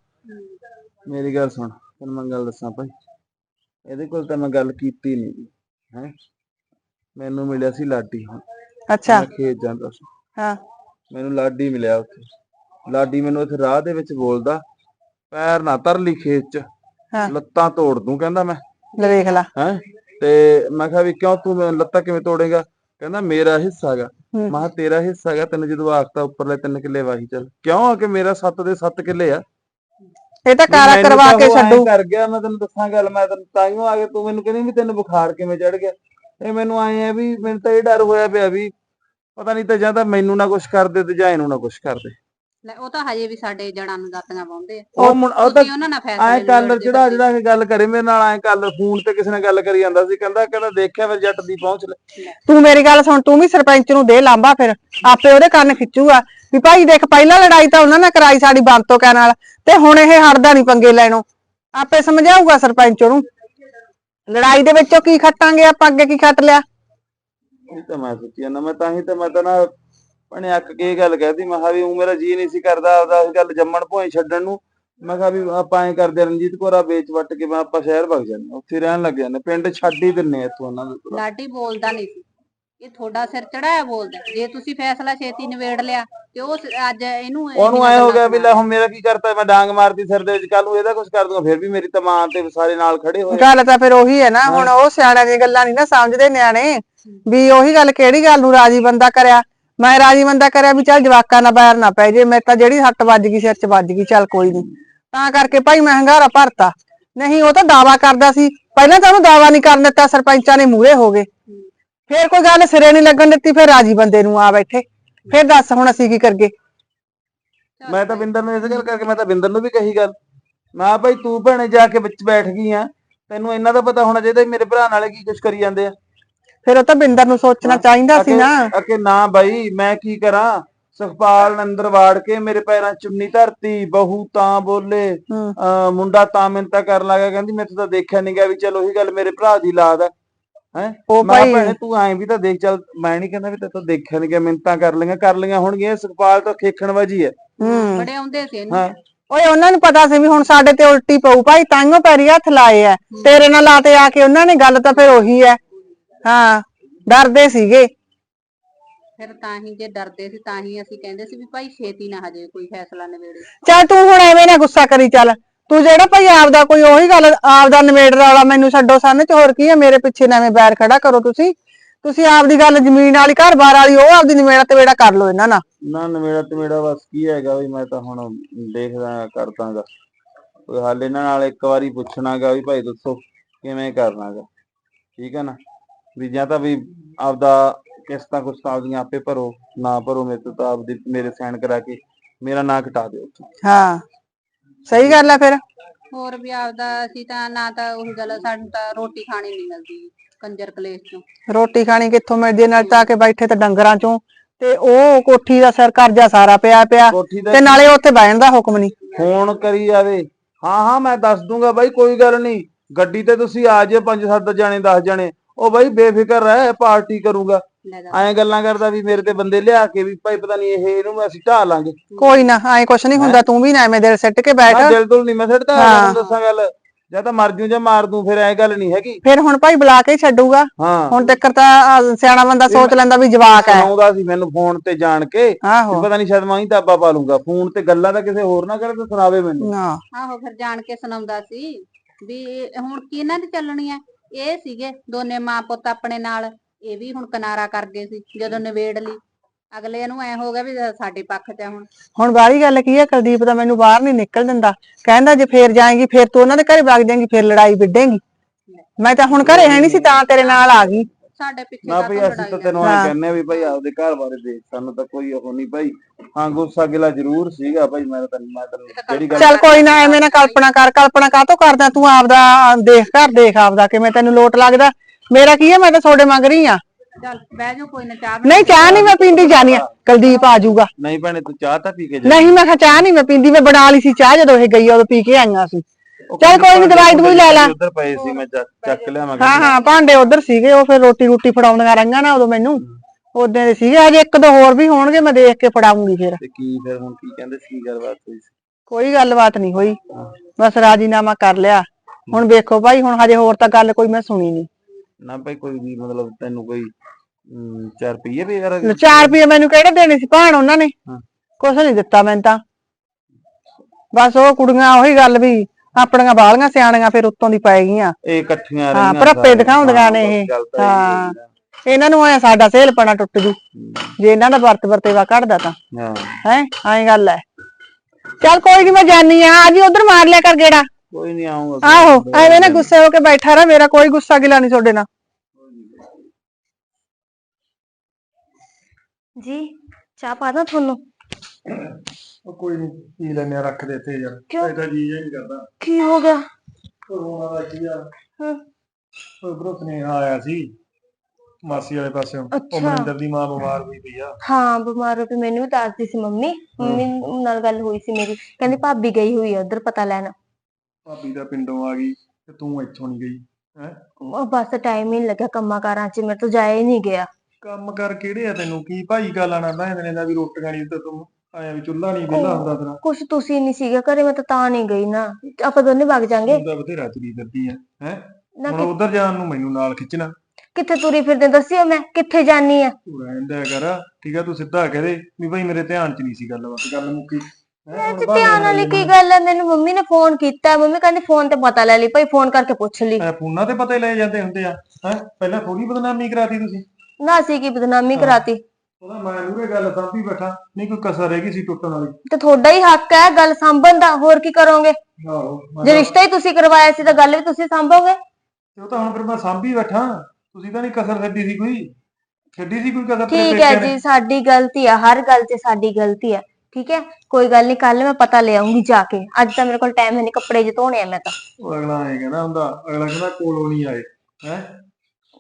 ਮੇਰੀ ਗੱਲ ਸੁਣ ਤੈਨੂੰ ਮੈਂ ਗੱਲ ਦੱਸਾਂ ਭਾਈ ਇਹਦੇ ਕੋਲ ਤਾਂ ਮੈਂ ਗੱਲ ਕੀਤੀ ਨਹੀਂ ਹੈ? ਮੈਨੂੰ ਮਿਲਿਆ ਸੀ ਲਾਡੀ ਅੱਛਾ। ਮੈਂ ਖੇਤ ਜਾਂਦਾ ਸੀ। ਹਾਂ। ਮੈਨੂੰ ਲਾਡੀ ਮਿਲਿਆ ਉੱਥੇ। ਲਾਡੀ ਮੈਨੂੰ ਉੱਥੇ ਰਾਹ ਦੇ ਵਿੱਚ ਬੋਲਦਾ ਪੈਰ ਨਾ ਧਰ ਲਈ ਖੇਤ 'ਚ। ਹਾਂ। ਲੱਤਾਂ ਤੋੜ ਦੂੰ ਕਹਿੰਦਾ ਮੈਂ। ਲੈ ਵੇਖ ਲਾ। ਹੈ? ਤੇ ਮੈਂ ਕਿਹਾ ਵੀ ਕਿਉਂ ਤੂੰ ਲੱਤਾਂ ਕਿਵੇਂ ਤੋੜੇਗਾ? ਕਹਿੰਦਾ ਮੇਰਾ ਹਿੱਸਾ ਹੈਗਾ। ਮੈਂ ਕਿਹਾ ਤੇਰਾ ਹਿੱਸਾ ਹੈਗਾ ਤੈਨੂੰ ਜਦੋਂ ਆਖਤਾ ਉੱਪਰਲੇ ਤਿੰਨ ਕਿੱਲੇ ਵਾਹੀ ਚੱਲ। ਕਿਉਂ ਆ ਕਿ ਮੇਰਾ 7 ਦੇ 7 ਕਿੱਲੇ ਆ? ਇਹ ਤਾਂ ਕਾਰਾ ਮੈਨੂੰ ਕਰਵਾ ਤਾਂ ਕੇ ਉਹ ਐਂ ਛੱਡੂ। ਕਰ ਗਿਆ ਮੈਂ ਤੈਨੂੰ ਦੱਸਾਂ ਗੱਲ ਮੈਂ ਤੈਨੂੰ ਤਾਈਓ ਆ ਕੇ ਤੂੰ ਮੈਨੂੰ ਕਹਿੰਦੀ ਵੀ ਤੈਨੂੰ ਬੁਖਾਰ ਕਿਵੇਂ ਚੜ ਗਿਆ। ਇਹ ਮੈਨੂੰ ਆਏ ਆ ਵੀ ਮੈਨੂੰ ਤਾਂ ਇਹ ਡਰ ਹੋਇਆ ਪਿਆ ਵੀ ਪਤਾ ਨਹੀਂ ਤਾਂ ਜਾਂ ਤਾਂ ਮੈਨੂੰ ਨਾ ਕੁਛ ਕਰਦੇ ਤੇ ਜਾਂ ਇਹਨੂੰ ਨਾ ਕੁਛ ਕਰਦੇ ਲੈ ਉਹ ਤਾਂ ਹਜੇ ਵੀ ਸਾਡੇ ਜੜਾਂ ਨੂੰ ਦਾਤੀਆਂ ਪਾਉਂਦੇ ਆ। ਉਹ ਮੁੰ- ਉਹ ਤਾਂ ਤੁਸੀਂ ਉਹਨਾਂ ਨਾਲ ਐ ਫੈਸਲੇ ਕੱਲ ਜਿਹੜਾ। ਜਿਹੜਾ ਇਹ ਗੱਲ ਕਰੇ ਮੇਰੇ ਨਾਲ ਐ ਕੱਲ ਫੋਨ ਤੇ ਕਿਸੇ ਨੇ ਗੱਲ ਕਰੀ ਜਾਂਦਾ ਸੀ ਕਹਿੰਦਾ ਕਹਿੰਦਾ ਦੇਖਿਆ ਫਿਰ ਜੱਟ ਦੀ ਪਹੁੰਚ ਲੈ। ਤੂੰ ਮੇਰੀ ਗੱਲ ਸੁਣ ਤੂੰ ਵੀ ਸਰਪੰਚ ਨੂੰ ਦੇ ਲਾਂਬਾ ਫਿਰ ਆਪੇ ਉਹਦੇ ਕੰਨ ਖਿੱਚੂਗਾ। ਵੀ ਭਾਈ ਦੇਖ ਪਹਿਲਾਂ ਲੜਾਈ ਤਾਂ ਉਹਨਾਂ ਨੇ ਕਰਾਈ ਸਾਡੀ ਬੰਤੋ ਕਹਿ ਨਾਲ ਤੇ ਹੁਣ ਇਹ ਹਟਦਾ ਨਹੀਂ ਪੰਗੇ ਲੈਣੋਂ। ਆਪੇ ਸਮਝਾਊਗਾ ਸਰਪੰਚ ਉਹਨੂੰ। ਲੜਾਈ ਦੇ ਵਿੱਚੋਂ ਕੀ ਖੱਟਾਂਗੇ ਆਪਾਂ ਅੱਗੇ ਕੀ ਖੱਟ ਲਿਆ? ਇਹ ਤਾਂ ਮੈਂ ਸੋਚੀ ਜਾਂਦਾ ਮੈਂ ਤਾਂ ਹੀ ਤਾਂ ਮੈਂ ਤਾਂ ਨਾ ਭਣੇ ਅੱਕ ਕੇ ਇਹ ਗੱਲ ਕਹਿਦੀ ਮੈਂ ਕਿਹਾ ਵੀ ਉਹ ਮੇਰਾ ਜੀ ਨਹੀਂ ਸੀ ਕਰਦਾ ਆਪਦਾ ਇਹ ਗੱਲ ਜੰਮਣ ਭੋਏ ਛੱਡਣ ਨੂੰ। ਮੈਂ ਕਿਹਾ ਵੀ ਆਪਾਂ ਐਂ ਕਰਦੇ ਆ, ਰਣਜੀਤ ਕੋਰਾ ਵੇਚ ਵੱਟ ਕੇ ਮੈਂ ਆਪਾਂ ਸ਼ਹਿਰ ਭਗ ਜਾਂਦੇ ਹਾਂ, ਉੱਥੇ ਰਹਿਣ ਲੱਗ ਜਾਂਦੇ ਪਿੰਡ ਛੱਡ ਹੀ ਦਿੰਨੇ ਆ ਇੱਥੋਂ ਉਹਨਾਂ ਦੇ ਲਾਡੀ ਬੋਲਦਾ ਨਹੀਂ ਸੀ। ਇਹ ਤੁਹਾਡਾ ਸਿਰ ਚੜਾਇਆ ਬੋਲਦਾ। ਜੇ ਤੁਸੀਂ ਫੈਸਲਾ ਛੇਤੀ ਨਿਬੇੜ ਲਿਆ ਤੇ ਉਹ ਸ- ਅੱਜ ਇਹਨੂੰ ਉਹਨੂੰ ਐ ਹੋ ਗੱਲਾਂ ਗਿਆ ਵੀ ਲੈ। ਹੁਣ ਮੇਰਾ ਕੀ ਕਰਤਾ ਮੈਂ ਡਾਂਗ ਮਾਰਤੀ ਸਿਰ ਦੇ ਵਿੱਚ ਕੱਲ ਨੂੰ ਇਹਦਾ ਕੁਝ ਕਰ ਦੂੰਗਾ ਫਿਰ ਵੀ ਮੇਰੀ ਤਾਂ ਮਾਂ ਤੇ ਸਾਰੇ ਨਾਲ ਖੜੇ ਹੋਏ। ਗੱਲ ਤਾਂ ਫਿਰ ਉਹੀ ਹੈ ਨਾ ਹੁਣ ਉਹ ਸਿਆਣਿਆਂ ਦੀਆਂ ਗੱਲਾਂ ਨਹੀਂ ਨਾ ਸਮਝਦੇ ਨਿਆਣੇ। ਵੀ ਉਹੀ ਗੱਲ ਕਿਹੜੀ ਗੱਲ ਨੂੰ ਰਾਜੀ ਬੰਦਾ ਕਰਿਆ? ਮੈਂ ਰਾਜੀ ਬੰਦਾ ਕਰਿਆ ਵੀ ਚੱਲ ਜਵਾਕਾਂ ਨਾਲ ਬੈਰ ਨਾ ਪੈ ਜੇ ਮੈਂ ਤਾਂ ਜਿਹੜੀ ਹੱਟ ਵੱਜ ਗਈ, ਸਿਰ 'ਚ ਵੱਜ ਗਈ, ਚੱਲ ਕੋਈ ਨਹੀਂ ਤਾਂ ਕਰਕੇ ਭਾਈ ਮੈਂ ਹੰਗਾਰਾ ਭਰਤਾ। ਨਹੀਂ, ਉਹ ਤਾਂ ਦਾਵਾ ਕਰਦਾ ਸੀ। ਪਹਿਲਾਂ ਤਾਂ ਉਹਨੂੰ ਦਾਵਾ ਨਹੀਂ ਕਰਨ ਦਿੱਤਾ, ਸਰਪੰਚਾਂ ਨੇ ਮੂਹਰੇ ਹੋ ਗਏ। ਫਿਰ ਕੋਈ ਗੱਲ ਸਿਰੇ ਨਹੀਂ ਲੱਗਣ ਦਿੱਤੀ, ਫਿਰ ਰਾਜੀ ਬੰਦੇ ਨੂੰ ਆ ਬੈਠੇ। ਫੇਰ ਦੱਸ ਹੁਣ ਅਸੀਂ ਕੀ ਕਰਗੇ ਚੱਲ ਮੈਂ ਤਾਂ ਬਿੰਦਰ ਨੂੰ ਇਸ ਗੱਲ ਕਰਕੇ, ਮੈਂ ਤਾਂ ਬਿੰਦਰ ਨੂੰ ਵੀ ਕਹੀ ਗੱਲ। ਮੈਂ ਕਿਹਾ, ਭਾਈ ਤੂੰ ਭੈਣੇ ਜਾ ਕੇ ਵਿੱਚ ਬੈਠ ਗਈ ਆ। ਤੈਨੂੰ ਇਹਨਾਂ ਦਾ ਪਤਾ ਹੋਣਾ ਚਾਹੀਦਾ ਮੇਰੇ ਭਰਾ ਨਾਲੇ ਕੀ ਕੁਝ ਕਰੀ ਜਾਂਦੇ ਆ। ਫਿਰ ਉਹ ਤਾਂ ਬਿੰਦਰ ਨੂੰ ਸੋਚਣਾ ਚਾਹੀਦਾ ਸੀ ਨਾ। ਅਕੇ ਨਾ ਬਾਈ ਮੈਂ ਕੀ ਕਰਾਂ? ਸੁਖਪਾਲ ਨੇ ਅੰਦਰ ਵਾੜ ਕੇ ਮੇਰੇ ਪੈਰਾਂ ਚੁੰਨੀ ਧਰਤੀ ਬਹੂ ਤਾਂ ਬੋਲੇ। ਮੁੰਡਾ ਤਾਂ ਮਿੰਤਾ ਕਰਨ ਲੱਗਾ ਕਹਿੰਦੀ ਮੈਨੂੰ ਤਾਂ ਦੇਖਿਆ ਨਹੀਂ ਗਿਆ ਵੀ ਚਲ ਉਹੀ ਗੱਲ ਮੇਰੇ ਭਰਾ ਦੀ ਲਾਦ ਹੈ ਹੈ? ਉਹ ਭਾਈ ਭੈਣੇ ਤੂੰ ਐਂ ਵੀ ਤਾਂ ਦੇਖ ਚੱਲ ਮੈਂ ਨਹੀਂ ਕਹਿੰਦਾ ਵੀ ਤੇਤੋਂ ਦੇਖਿਆ ਨਹੀਂ ਗਿਆ ਮਿੰਤਾਂ ਕਰ ਲਈਆਂ ਕਰ ਲਈਆਂ ਹੋਣਗੀਆਂ ਸੁਖਪਾਲ ਤਾਂ ਖੇਖਣਬਾਜੀ ਹੈ ਹੂੰ। ਬੜੇ ਆਉਂਦੇ ਸੀ ਇਹਨੂੰ। ਹਾਂ। ਓਏ ਉਹਨਾਂ ਨੂੰ ਪਤਾ ਸੀ ਵੀ ਹੁਣ ਸਾਡੇ ਤੇ ਉਲਟੀ ਪਊ ਭਾਈ ਤਾਂਿਓ ਪੈਰੀ ਹੱਥ ਲਾਏ ਐ ਤੇਰੇ ਨਾਲ ਲਾਤੇ ਆ ਕੇ ਉਹਨਾਂ ਨੇ ਗੱਲ ਤਾਂ ਫਿਰ ਉਹੀ ਐ ਹਾਂ ਡਰਦੇ ਸੀਗੇ। ਫਿਰ ਤਾਂ ਹੀ ਜੇ ਡਰਦੇ ਸੀ ਤਾਂ ਹੀ ਅਸੀਂ ਕਹਿੰਦੇ ਸੀ ਵੀ ਭਾਈ ਛੇਤੀ ਨਾ ਹਜੇ ਕੋਈ ਫੈਸਲਾ ਨਿਬੇੜੇ। ਚੱਲ ਤੂੰ ਹੁਣ ਐਵੇਂ ਨਾ ਗੁੱਸਾ ਕਰੀ ਚੱਲ। ਤੂੰ ਜਿਹੜਾ ਭਾਈ ਆਪਦਾ ਕੋਈ ਉਹੀ ਗੱਲ ਆਪਦਾ ਨਿਬੇੜ ਵਾਲਾ ਮੈਨੂੰ ਛੱਡੋ ਸੰਨ ਚ ਹੋਰ ਕੀ ਐ ਮੇਰੇ ਪਿੱਛੇ ਨਾ ਐਵੇਂ ਬੈਰ ਖੜਾ ਕਰੋ ਤੁਸੀਂ। ਤੁਸੀਂ ਆਪਦੀ ਗੱਲ ਜ਼ਮੀਨ ਵਾਲੀ ਘਰ-ਬਾਰ ਵਾਲੀ ਉਹ ਆਪਦੀ ਨਿਬੇੜਾ ਤੇ ਵੇੜਾ ਕਰ ਲਓ ਇਹਨਾਂ ਨਾਲ। ਨਾ ਨਵੇੜਾ ਤੇ ਮੇਰਾ ਬਸ ਕੀ ਹੈਗਾ ਵੀ ਮੈਂ ਤਾਂ ਹੁਣ ਦੇਖਦਾ ਕਰਦਾਗਾ ਕੋਈ ਹੱਲ ਇਹਨਾਂ ਨਾਲ ਇੱਕ ਵਾਰੀ ਪੁੱਛਣਾਗਾ ਵੀ ਭਾਈ ਦੱਸੋ ਕਿਵੇਂ ਕਰਨਾਗਾ ਠੀਕ ਹੈ ਨਾ? ਵੀ ਜਾਂ ਤਾਂ ਵੀ ਆਪਦਾ ਕਿਸ਼ਤਾਂ ਕੁਸ਼ਤਾਂ ਆਪਦੀਆਂ ਆਪੇ ਭਰੋ ਨਾ ਭਰੋ ਮੇਰੇ ਤੋਂ ਤਾਂ ਆਪਦੀ ਮੇਰੇ ਸਾਈਨ ਕਰਾ ਕੇ ਮੇਰਾ ਨਾਂ ਕਟਾ ਦਿਓ ਉੱਥੋਂ। ਹਾਂ ਸਹੀ ਗੱਲ ਐ ਫਿਰ। ਹੋਰ ਵੀ ਆਪਦਾ ਅਸੀਂ ਤਾਂ ਨਾ ਤਾਂ ਉਹੀ ਗੱਲ ਸਾਨੂੰ ਤਾਂ ਰੋਟੀ ਖਾਣੀ ਨਹੀਂ ਮਿਲਦੀ ਕੰਜਰ ਕਲੇਸ਼ ਚੋਂ। ਰੋਟੀ ਖਾਣੀ ਕਿੱਥੋਂ ਮਿਲਦੀ ਨਾਲ ਤਾਂ ਆ ਕੇ ਬੈਠੇ ਤੇ ਡੰਗਰਾਂ ਚੋਂ। ਤੇ ਉਹ ਕੋਠੀ ਦਾ ਸਿਰ ਕਰਜ਼ਾ ਸਾਰਾ ਪਿਆ ਪਿਆ ਕੋਠੀ ਦਾ ਤੇ ਨਾਲੇ ਉੱਥੇ ਬਹਿਣ ਦਾ ਹੁਕਮ ਨਹੀਂ। ਫੋਨ ਕਰੀ ਜਾਵੇ। ਹਾਂ ਹਾਂ ਮੈਂ ਦੱਸ ਦੂੰਗਾ ਬਾਈ ਕੋਈ ਗੱਲ ਨਹੀਂ। ਗੱਡੀ ਤੇ ਤੁਸੀਂ ਆ ਜਾਓ ਪੰਜ ਸੱਤ ਜਾਣੇ 10 ਜਾਣੇ। ਉਹ ਬਾਈ ਬੇਫਿਕਰ ਰਹਿ ਪਾਰਟੀ ਕਰੂੰਗਾ। ਲੈ ਐਂ ਗੱਲਾਂ ਕਰਦਾ ਵੀ ਮੇਰੇ ਤੇ ਬੰਦੇ ਲਿਆ ਕੇ ਵੀ ਭਾਈ ਪਤਾ ਨਹੀਂ ਇਹ ਇਹਨੂੰ ਅਸੀਂ ਢਾਹ ਲਾਂਗੇ। ਕੋਈ ਨਾ ਐ ਕੁਛ ਨਹੀਂ ਹੁੰਦਾ ਤੂੰ ਵੀ ਨਾ ਐਵੇਂ ਦਿਲ ਸਿੱਟ ਕੇ ਬੈਠ। ਮੈਂ ਦਿਲ ਦੁਲ ਨਹੀਂ ਮੈਂ ਸਿੱਟਦਾ ਹਾਂ। ਤੈਨੂੰ ਦੱਸਾਂ ਗੱਲ। ਜਾਂ ਤਾਂ ਮਰ ਜੂ ਜਾਂ ਮਾਰ ਦੂੰ ਫਿਰ ਐ ਗੱਲ ਨਹੀਂ ਹੈਗੀ। ਫਿਰ ਹੁਣ ਭਾਈ ਬੁਲਾ ਕੇ ਹੀ ਛੱਡੂਗਾ। ਹਾਂ। ਹੁਣ ਤੱਕ ਤਾਂ ਆਹ ਸਿਆਣਾ ਬੰਦਾ ਸੋਚ ਲੈਂਦਾ ਵੀ ਜਵਾਕ ਹੈ। ਆਉਂਦਾ ਸੀ ਮੈਨੂੰ ਫੋਨ ਤੇ ਜਾਣ ਕੇ ਵੀ ਆਹੋ। ਪਤਾ ਨਹੀਂ ਸ਼ਾਇਦ ਮੈਂ ਹੀ ਦਾਬਾ ਪਾ ਲੂੰਗਾ। ਫੋਨ ਤੇ ਗੱਲਾਂ ਤਾਂ ਕਿਸੇ ਹੋਰ ਨਾ ਕਰੇ ਤੇ ਸੁਣਾਵੇ ਮੈਨੂੰ। ਨਾ। ਆਹੋ ਫਿਰ ਜਾਣ ਕੇ ਸੁਣਾਉਂਦਾ ਸੀ ਵੀ ਹੁਣ ਕਿਹਨਾਂ ਦੀ ਚੱਲਣੀ ਐ ਇਹ ਸੀਗੇ, ਦੋਨੇ ਮਾਂ ਪੁੱਤ ਆਪਣੇ ਨਾਲ, ਇਹ ਵੀ ਹੁਣ ਕਿਨਾਰਾ ਕਰ ਗਏ ਸੀ, ਜਦੋਂ ਨਿਬੇੜ ਲਈ। ਅਗਲੇ ਨੂੰ ਐ ਹੋ ਗਿਆ ਵੀ ਸਾਡੇ ਪੱਖ 'ਚ ਹੁਣ। ਹੁਣ ਬਾਹਰੀ ਗੱਲ ਕੀ ਹੈ ਕੁਲਦੀਪ ਦਾ ਮੈਨੂੰ ਬਾਹਰ ਨਹੀਂ ਨਿਕਲ ਦਿੰਦਾ। ਕਹਿੰਦਾ ਜੇ ਫੇਰ ਜਾਏਗੀ, ਫੇਰ ਤੂੰ ਉਹਨਾਂ ਦੇ ਘਰੇ ਵਗ ਜਾਏਗੀ, ਫੇਰ ਲੜਾਈ ਵਿੱਢੇਗੀ। ਮੈਂ ਤਾਂ ਹੁਣ ਘਰੇ ਹੈ ਨਹੀਂ ਸੀ, ਤਾਂ ਤੇਰੇ ਨਾਲ ਆ ਗਈ। ਸਾਡੇ ਪਿੱਛੇ ਨਾ ਭਈ ਅਸੀਂ ਲੜਾਈ ਤਾਂ? ਤੈਨੂੰ ਐ। ਕਹਿੰਨੇ ਵੀ ਭਾਈ ਆਪਦੇ ਘਰ ਬਾਰੇ ਦੇਖ ਸਾਨੂੰ ਤਾਂ ਕੋਈ ਉਹ ਨਹੀਂ ਭਾਈ। ਹਾਂ ਗੁੱਸਾ ਗਿਲਾ ਜ਼ਰੂਰ ਸੀਗਾ ਭਾਈ ਮੈਂ ਤਾਂ ਮੈਂ ਤਾਂ ਜਿਹੜੀ ਗੱਲ ਚੱਲ ਕੋਈ ਨਾ ਐਵੇਂ ਨਾ ਕਲਪਨਾ ਕਰ ਕਲਪਨਾ ਕਾਹਤੋਂ ਕਰਦਾ ਤੂੰ ਆਪਦਾ ਦੇਖ ਘਰ ਦੇਖ ਆਪਦਾ ਕਿਵੇਂ ਤੈਨੂੰ ਲੋਟ ਲੱਗਦਾ। ਮੇਰਾ ਕੀ ਹੈ ਮੈਂ ਤਾਂ ਤੁਹਾਡੇ ਮੰਗ ਰਹੀ ਆ। ਚੱਲ ਬਹਿ ਜਾ ਕੋਈ ਨਾ ਚਾਹ ਨਹੀਂ ਚਾਹ ਨਹੀਂ ਮੈਂ ਪੀਂਦੀ ਜਾਨੀ ਆ। ਕੁਲਦੀਪ ਆ ਜਾਊਗਾ। ਨਹੀਂ ਭੈਣੇ ਤੂੰ ਚਾਹ ਤਾਂ ਪੀ ਕੇ ਜਾ। ਨਹੀਂ ਮੈਂ ਕਿਹਾ ਚਾਹ ਨਹੀਂ ਮੈਂ ਪੀਂਦੀ ਮੈਂ ਬਣਾ ਲਈ ਸੀ ਚਾਹ ਜਦੋਂ ਇਹ ਗਈ ਉਦੋਂ ਪੀ ਕੇ ਆਈਆਂ ਸੀ। ਚੱਲ ਕੋਈ ਨੀ, ਦਵਾਈ ਦਵੂਈ ਲੈ ਲਾ। ਉੱਧਰ ਪਏ ਸੀ ਮੈਂ ਚੱਕ ਚੱਕ ਲਿਆਵਾਂਗਾ। ਹਾਂ ਹਾਂ ਭਾਂਡੇ ਉਧਰ ਸੀਗੇ ਉਹ ਫਿਰ ਰੋਟੀ ਰੋਟੀ ਫੜਾਉਂਦੀਆਂ ਰਹੀਆਂ ਨਾ ਉਦੋਂ ਮੈਨੂੰ। ਉਦੋਂ ਦੇ ਸੀਗੇ ਹਜੇ ਇੱਕ ਦੋ ਹੋਰ ਵੀ ਹੋਣਗੇ ਮੈਂ ਦੇਖ ਕੇ ਫੜਾਉਂਗੀ ਫਿਰ। ਤੇ ਕੀ ਫਿਰ ਹੁਣ ਕੀ ਕਹਿੰਦੇ ਸੀ ਕੀ ਗੱਲਬਾਤ ਹੋਈ ਸੀ? ਕੋਈ ਗੱਲਬਾਤ ਨਹੀਂ ਹੋਈ। ਬਸ ਰਾਜੀਨਾਮਾ ਕਰ ਲਿਆ। ਹੁਣ ਵੇਖੋ ਭਾਈ ਹੁਣ ਹਜੇ ਹੋਰ ਤਾਂ ਗੱਲ ਕੋਈ ਮੈਂ ਸੁਣੀ ਨਹੀਂ। ਨਾ ਭਾਈ ਕੋਈ ਵੀ ਮਤਲਬ ਤੈਨੂੰ ਕੋਈ 4 ਰੁਪਏ ਵੀ ਯਾਰ 4 ਰੁਪਏ ਮੈਨੂੰ ਕਿਹੜੇ ਦੇਣੇ ਸੀ? ਭਾਣ ਉਹਨਾਂ ਨੇ। ਕੁਛ ਨਹੀਂ ਦਿੱਤਾ ਮੈਨੂੰ ਤਾਂ। ਬਸ ਉਹ ਕੁੜੀਆਂ ਉਹੀ ਗੱਲ ਵੀ ਆਪਣੀਆਂ ਬਾਲੀਆਂ ਸਿਆਣੀਆਂ ਫਿਰ ਉੱਤੋਂ ਦੀ ਪੈ ਗਈਆਂ। ਇਹ ਇਕੱਠੀਆਂ ਹਾਂ, ਰਹੀਆਂ ਭਰੱਪੇ ਸਾਰੀਆਂ। ਦਿਖਾਉਂਦੀਆਂ ਨੇ ਹਾਂ, ਇਹ। ਗੱਲ ਤਾਂ ਇਹੀ ਹਾਂ। ਇਹਨਾਂ ਨੂੰ ਆਇਆ ਸਾਡਾ ਸਹੇਲਪਣਾ ਟੁੱਟ ਜੂ। ਜੇ ਇਹਨਾਂ ਦਾ ਵਰਤ ਵਰਤੇਵਾ ਕੱਢਦਾ ਤਾਂ। ਹਾਂ। ਹੈ ਐਂ ਗੱਲ ਐ। ਚੱਲ ਕੋਈ ਨਹੀਂ ਮੈਂ ਜਾਨੀ ਆ। ਅੱਜ ਉਧਰ ਮਾਰ ਲਿਆ ਕਰ ਗੇੜਾ। ਕੋਈ ਨਹੀਂ ਆਉਂਗਾ ਆਹੋ ਐਵੇਂ ਨਾ ਗੁੱਸੇ ਹੋ ਕੇ ਬੈਠਾ ਰਹਿ ਮੇਰਾ ਕੋਈ ਗੁੱਸਾ ਗਿਲਾ ਨਹੀਂ ਤੁਹਾਡੇ ਨਾਲ। ਜੀ ਚਾਹ ਪਾ ਦਾਂ ਤੁਹਾਨੂੰ? ਉਹ ਕੋਈ ਨਹੀਂ ਪੀ ਲੈਨੇ ਰੱਖ ਦੇ ਇੱਥੇ ਯਾਰ। ਕਿਉਂ? ਇਹਦਾ ਜੀ ਨਹੀਂ ਕਰਦਾ। ਕੀ ਹੋ ਗਿਆ? ਕਰੋਨਾ ਦਾ ਕੀ ਆ ਹਾਂ। ਉਹ ਗਰੁੱਪ ਨੇ ਆਇਆ ਸੀ ਮਾਸੀ ਵਾਲੇ ਪਾਸਿਓਂ। ਉਹ ਅੱਛਾ। ਮਨਿੰਦਰ ਦੀ ਮਾਂ ਬਿਮਾਰ ਹੋਈ ਪਈ ਆ। ਹਾਂ ਬਿਮਾਰ ਹੋ ਕੇ ਮੈਨੂੰ ਵੀ ਦੱਸਦੀ ਸੀ ਮੰਮੀ। ਮੰਮੀ ਨਾਲ ਗੱਲ ਹੋਈ ਸੀ ਮੇਰੀ। ਕਹਿੰਦੀ ਭਾਬੀ ਗਈ ਹੋਈ ਆ ਉਧਰ ਪਤਾ ਲੈਣ। ਭਾਬੀ ਦਾ ਪਿੰਡੋਂ ਆ ਗਈ ਤੇ ਤੂੰ ਇੱਥੋਂ ਨਹੀਂ ਗਈ ਹੈ? ਉਹ ਬਸ ਟਾਈਮ ਹੀ ਨੀ ਲੱਗਿਆ ਕੰਮਾਂ ਕਾਰਾਂ 'ਚ ਮੇਰੇ ਤੋਂ ਜਾਇਆ ਹੀ ਨਹੀਂ ਗਿਆ। ਕੰਮ ਕਰ ਕਿਹੜੇ ਆ ਤੈਨੂੰ? ਕੀ ਭਾਈ ਗੱਲ ਆਣਾ ਭੈਣ ਨੇ ਦਾ ਵੀ ਰੋਟੀਆਂ ਨਹੀਂ ਤੇ ਤੂੰ। ਆਇਆ ਵੀ ਚੁੱਲ੍ਹਾ ਨਹੀਂ ਵਿਹਲਾ ਹੁੰਦਾ ਤੇਰਾ। ਕੁਛ ਤੁਸੀਂ ਨਹੀਂ ਸੀਗਾ ਘਰੇ ਮੈਂ ਤਾਂ ਤਾਂ ਨਹੀਂ ਗਈ ਨਾ। ਆਪਾਂ ਦੋਨੇ ਵਗ ਜਾਾਂਗੇ। ਤਾਂ ਬਥੇਰਾ ਤੁਰੀ ਫਿਰਦੀ ਆ ਹੈ? ਨਾ ਹੁਣ ਕਿ- ਉਧਰ ਜਾਣ ਨੂੰ ਮੈਨੂੰ ਨਾਲ ਖਿੱਚਣਾ। ਕਿੱਥੇ ਤੁਰੀ ਫਿਰਦੇ ਦੱਸਿਓ ਮੈਂ ਕਿੱਥੇ ਜਾਨੀ ਆ? ਤੂੰ ਰਹਿਣ ਦਿਆ ਕਰ ਠੀਕ ਆ ਤੂੰ ਸਿੱਧਾ ਕਹਿ ਦੇ ਵੀ ਭਾਈ ਮੇਰੇ ਧਿਆਨ 'ਚ ਨਹੀਂ ਸੀ ਗੱਲ ਬਸ ਗੱਲ ਮੁੱਕੀ। ਹੁਣ ਤੇ ਧਿਆਨ ਵਾਲੀ ਨਾਲ ਕੀ ਗੱਲ ਹੈ ਮੈਨੂੰ ਮੰਮੀ ਨੇ ਫੋਨ ਕੀਤਾ ਮੰਮੀ ਕਹਿੰਦੀ ਫੋਨ ਤੇ ਪਤਾ ਲੈ ਲਈ ਭਾਈ ਫੋਨ ਕਰਕੇ ਪੁੱਛ ਲਈ। ਫੋਨਾਂ ਤੇ ਪਤਾ ਹੀ ਲੈ ਜਾਂਦੇ ਹੁੰਦੇ ਆ ਹੈ? ਪਹਿਲਾਂ ਥੋੜੀ ਬਦਨਾਮੀ ਕਰਾਤੀ ਤੁਸੀਂ। ਨਾ ਸੀ ਕੀ ਬਦਨਾਮੀ ਕਰਾਤੀ? ਉਹਦਾ ਮੈਂ ਮੂਰੇ ਗੱਲ ਸਾਂਭੀ ਬੈਠਾ ਨਹੀਂ ਕੋਈ ਕਸਰ ਰਹਿ ਗਈ ਸੀ ਟੁੱਟਣ ਵਾਲੀ। ਤੇ ਤੁਹਾਡਾ ਹੀ ਹੱਕ ਹੈ ਗੱਲ ਸੰਭਣ ਦਾ ਹੋਰ ਕੀ ਕਰੋਗੇ? ਆਹੋ ਮੈਂ ਜੇ ਤਾਂ- ਰਿਸ਼ਤਾ ਹੀ ਤੁਸੀਂ ਕਰਵਾਇਆ ਸੀ ਤਾਂ ਗੱਲ ਵੀ ਤੁਸੀਂ ਸੰਭੋਗੇ? ਤੇ ਉਹ ਤਾਂ ਹੁਣ ਫਿਰ ਮੈਂ ਸਾਂਭੀ ਬੈਠਾ ਤੁਸੀਂ ਤਾਂ ਨਹੀਂ ਕਸਰ ਛੱਡੀ ਸੀ ਕੋਈ। ਛੱਡੀ ਸੀ ਕੋਈ ਕਸਰ ਤੇਰੇ ਠੀਕ ਹੈ ਪੇਕਿਆਂ ਨੇ? ਜੀ ਸਾਡੀ ਗਲਤੀ ਆ ਹਰ ਗੱਲ 'ਚ ਸਾਡੀ ਗਲਤੀ ਹੈ ਠੀਕ ਹੈ? ਕੋਈ ਗੱਲ ਨਹੀਂ ਕੱਲ ਮੈਂ ਪਤਾ ਲੈ ਆਉਂਗੀ ਜਾ ਕੇ। ਅੱਜ ਤਾਂ ਮੇਰੇ ਕੋਲ ਟਾਈਮ ਹੈ ਨਹੀਂ ਕੱਪੜੇ ਜੇ ਧੋਣੇ ਆ ਮੈਂ ਤਾਂ। ਉਹ ਅਗਲਾ ਐ ਕਹਿੰਦਾ ਹੁੰਦਾ ਅਗਲਾ ਕਹਿੰਦਾ ਕੋਲੋਂ ਨਹੀਂ ਆਏ ਹੈ?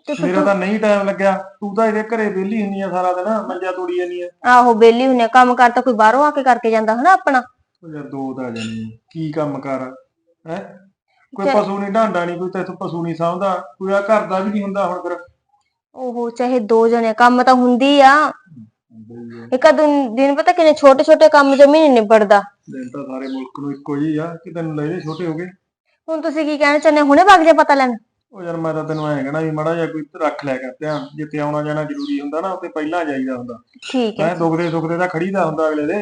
ਤੇ ਫਿਰ ਮੇਰਾ ਤਾਂ ਨਹੀਂ ਟਾਈਮ ਲੱਗਿਆ। ਤੂੰ ਤਾਂ ਇਹਦੇ ਘਰੇ ਵਿਹਲੀ ਹੁੰਨੀ ਆ ਸਾਰਾ ਦਿਨ ਮੰਜਾ ਤੋੜੀ ਜਾਂਦੀ ਆ। ਆਹੋ ਬੇਲੀ ਹੁੰਨੇ ਕੰਮ ਕਰ ਤਾਂ ਕੋਈ ਬਾਹਰੋਂ ਆ ਕੇ ਕਰਕੇ ਜਾਂਦਾ ਹਨਾ ਆਪਣਾ? ਉਹ ਯਾਰ ਦੋ ਤਾਂ ਜਾਨੀ ਕੀ ਕੰਮ ਕਰ ਹੈ? ਕੋਈ ਚੱਲ। ਪਸ਼ੂ ਨਹੀਂ ਢਾਂਡਾ ਨਹੀਂ ਕੋਈ ਤੈਥੋਂ ਪਸ਼ੂ ਨਹੀਂ ਸਾਂਭਦਾ। ਕੋਈ ਆ ਘਰ ਦਾ ਵੀ ਨਹੀਂ ਹੁੰਦਾ ਹੁਣ ਫਿਰ। ਉਹ ਚਾਹੇ ਦੋ ਜਣੇ ਕੰਮ ਤਾਂ ਹੁੰਦੀ ਆ। ਇੱਕ ਦਿਨ ਦਿਨ ਪਤਾ ਕਿੰਨੇ ਛੋਟੇ ਛੋਟੇ ਕੰਮ ਜਮੀ ਨਹੀਂ ਨਿਬੜਦਾ। ਦਿਨ ਤਾਂ ਸਾਰੇ ਮੁਲਕ ਨੂੰ ਇੱਕੋ ਹੀ ਆ ਕਿ ਤੈਨੂੰ ਲੈ ਛੋਟੇ ਹੋ ਗਏ? ਹੁਣ ਤੁਸੀਂ ਕੀ ਕਹਿਣਾ ਚਾਹੁੰਦੇ ਹੋ? ਹੁਣੇ ਵਗ ਜਾ ਪਤਾ ਲੈਣ। ਉਹ ਯਾਰ ਮੈਂ ਤਾਂ ਤੈਨੂੰ ਐਂ ਕਹਿਣਾ ਵੀ ਮਾੜਾ ਜਿਹਾ ਕੋਈ ਰੱਖ ਲਿਆ ਕਰ ਧਿਆਨ ਜਿੱਥੇ ਆਉਣਾ ਜਾਣਾ ਜ਼ਰੂਰੀ ਹੁੰਦਾ ਨਾ ਉੱਥੇ ਪਹਿਲਾਂ ਜਾਈਦਾ ਹੁੰਦਾ। ਠੀਕ ਹੈ। ਐ ਦੁਖਦੇ ਦੁਖਦੇ ਤਾਂ ਖੜੀਦਾ ਹੁੰਦਾ ਅਗਲੇ ਦੇ।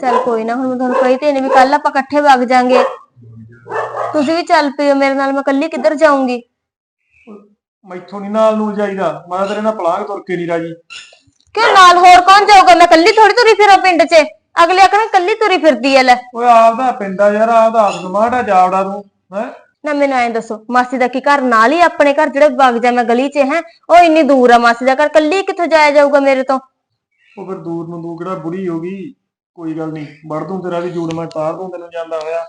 ਚੱਲ ਕੋਈ ਨਾ ਹੁਣ ਮੈਂ ਤੁਹਾਨੂੰ ਕਹੀ ਤੇ ਨੇ ਵੀ ਕੱਲ ਆਪਾਂ ਇਕੱਠੇ ਵਗ ਜਾਾਂਗੇ। ਤੁਸੀਂ ਵੀ ਚੱਲ ਪਿਓ ਮੇਰੇ ਨਾਲ ਮੈਂ ਕੱਲੀ ਕਿੱਧਰ ਜਾਊਂਗੀ? ਮੈਥੋਂ ਨਹੀਂ ਨਾਲ ਨੂੰ ਜਾਈਦਾ। ਮੈਂ ਤਾਂ ਤੇਰੇ ਨਾਲ ਪਲਾਂਗ ਤੁਰ ਕੇ ਨਹੀਂ ਰਾਜੀ। ਕਿਉਂ ਨਾਲ ਹੋਰ ਕੌਣ ਜਾਊਗਾ? ਮੈਂ ਕੱਲੀ ਥੋੜੀ ਤੁਰੀ ਫਿਰਾਂ ਪਿੰਡ 'ਚ। ਅਗਲੇ ਆਖਣਾ ਕੱਲੀ ਤੁਰੀ ਫਿਰਦੀ ਐ ਲੈ। ਓਏ ਆਪਦਾ ਪਿੰਡ ਆ ਯਾਰ ਆਪਦਾ ਸਮਾਟ ਆ ਜਾਵੜਾ ਤੂੰ ਹੈ? ਨਾ ਮੈਨੂੰ ਐਂ ਦੱਸੋ ਮਾਸੀ ਦਾ ਕੀ ਘਰ ਨਾਲ ਹੀ ਆ ਆਪਣੇ ਘਰ ਜਿਹੜੇ ਵਗ ਜਾ ਮੈਂ ਗਲੀ 'ਚ ਹੈ? ਉਹ ਇੰਨੀ ਦੂਰ ਆ ਮਾਸੀ ਦਾ ਘਰ ਕੱਲੀ ਕਿੱਥੋਂ ਜਾਇਆ ਜਾਊਗਾ ਮੇਰੇ ਤੋਂ? ਉਹ ਫਿਰ ਦੂਰ ਨੂੰ ਤੂੰ ਕਿਹੜਾ ਬੁੜੀ ਹੋ ਗਈ? ਕੋਈ ਗੱਲ ਨਹੀਂ ਵੜ ਦੂੰ ਤੇਰਾ ਵੀ ਜੂੜ ਮੈਂ ਤਾਰ ਦੂੰ ਤੈਨੂੰ ਜਾਂਦਾ ਹੋਇਆ।